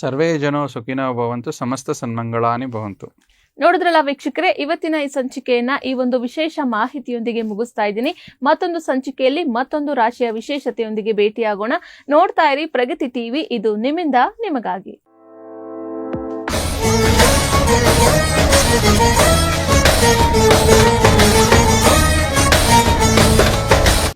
B: ಸರ್ವೇ ಜನೋ ಸುಖಿನೋ ಭವಂತು ಸಮಸ್ತ ಸನ್ಮಂಗಳಾನಿ ಭವಂತು.
A: ನೋಡಿದ್ರಲ್ಲ ವೀಕ್ಷಕರೇ ಇವತ್ತಿನ ಈ ಸಂಚಿಕೆಯನ್ನ ಈ ಒಂದು ವಿಶೇಷ ಮಾಹಿತಿಯೊಂದಿಗೆ ಮುಗಿಸ್ತಾ ಇದ್ದೀನಿ. ಮತ್ತೊಂದು ಸಂಚಿಕೆಯಲ್ಲಿ ಮತ್ತೊಂದು ರಾಶಿಯ ವಿಶೇಷತೆಯೊಂದಿಗೆ ಭೇಟಿಯಾಗೋಣ. ನೋಡ್ತಾ ಇರಿ ಪ್ರಗತಿ ಟಿವಿ ಇದು ನಿಮ್ಮಿಂದ ನಿಮಗಾಗಿ.
C: Thank you.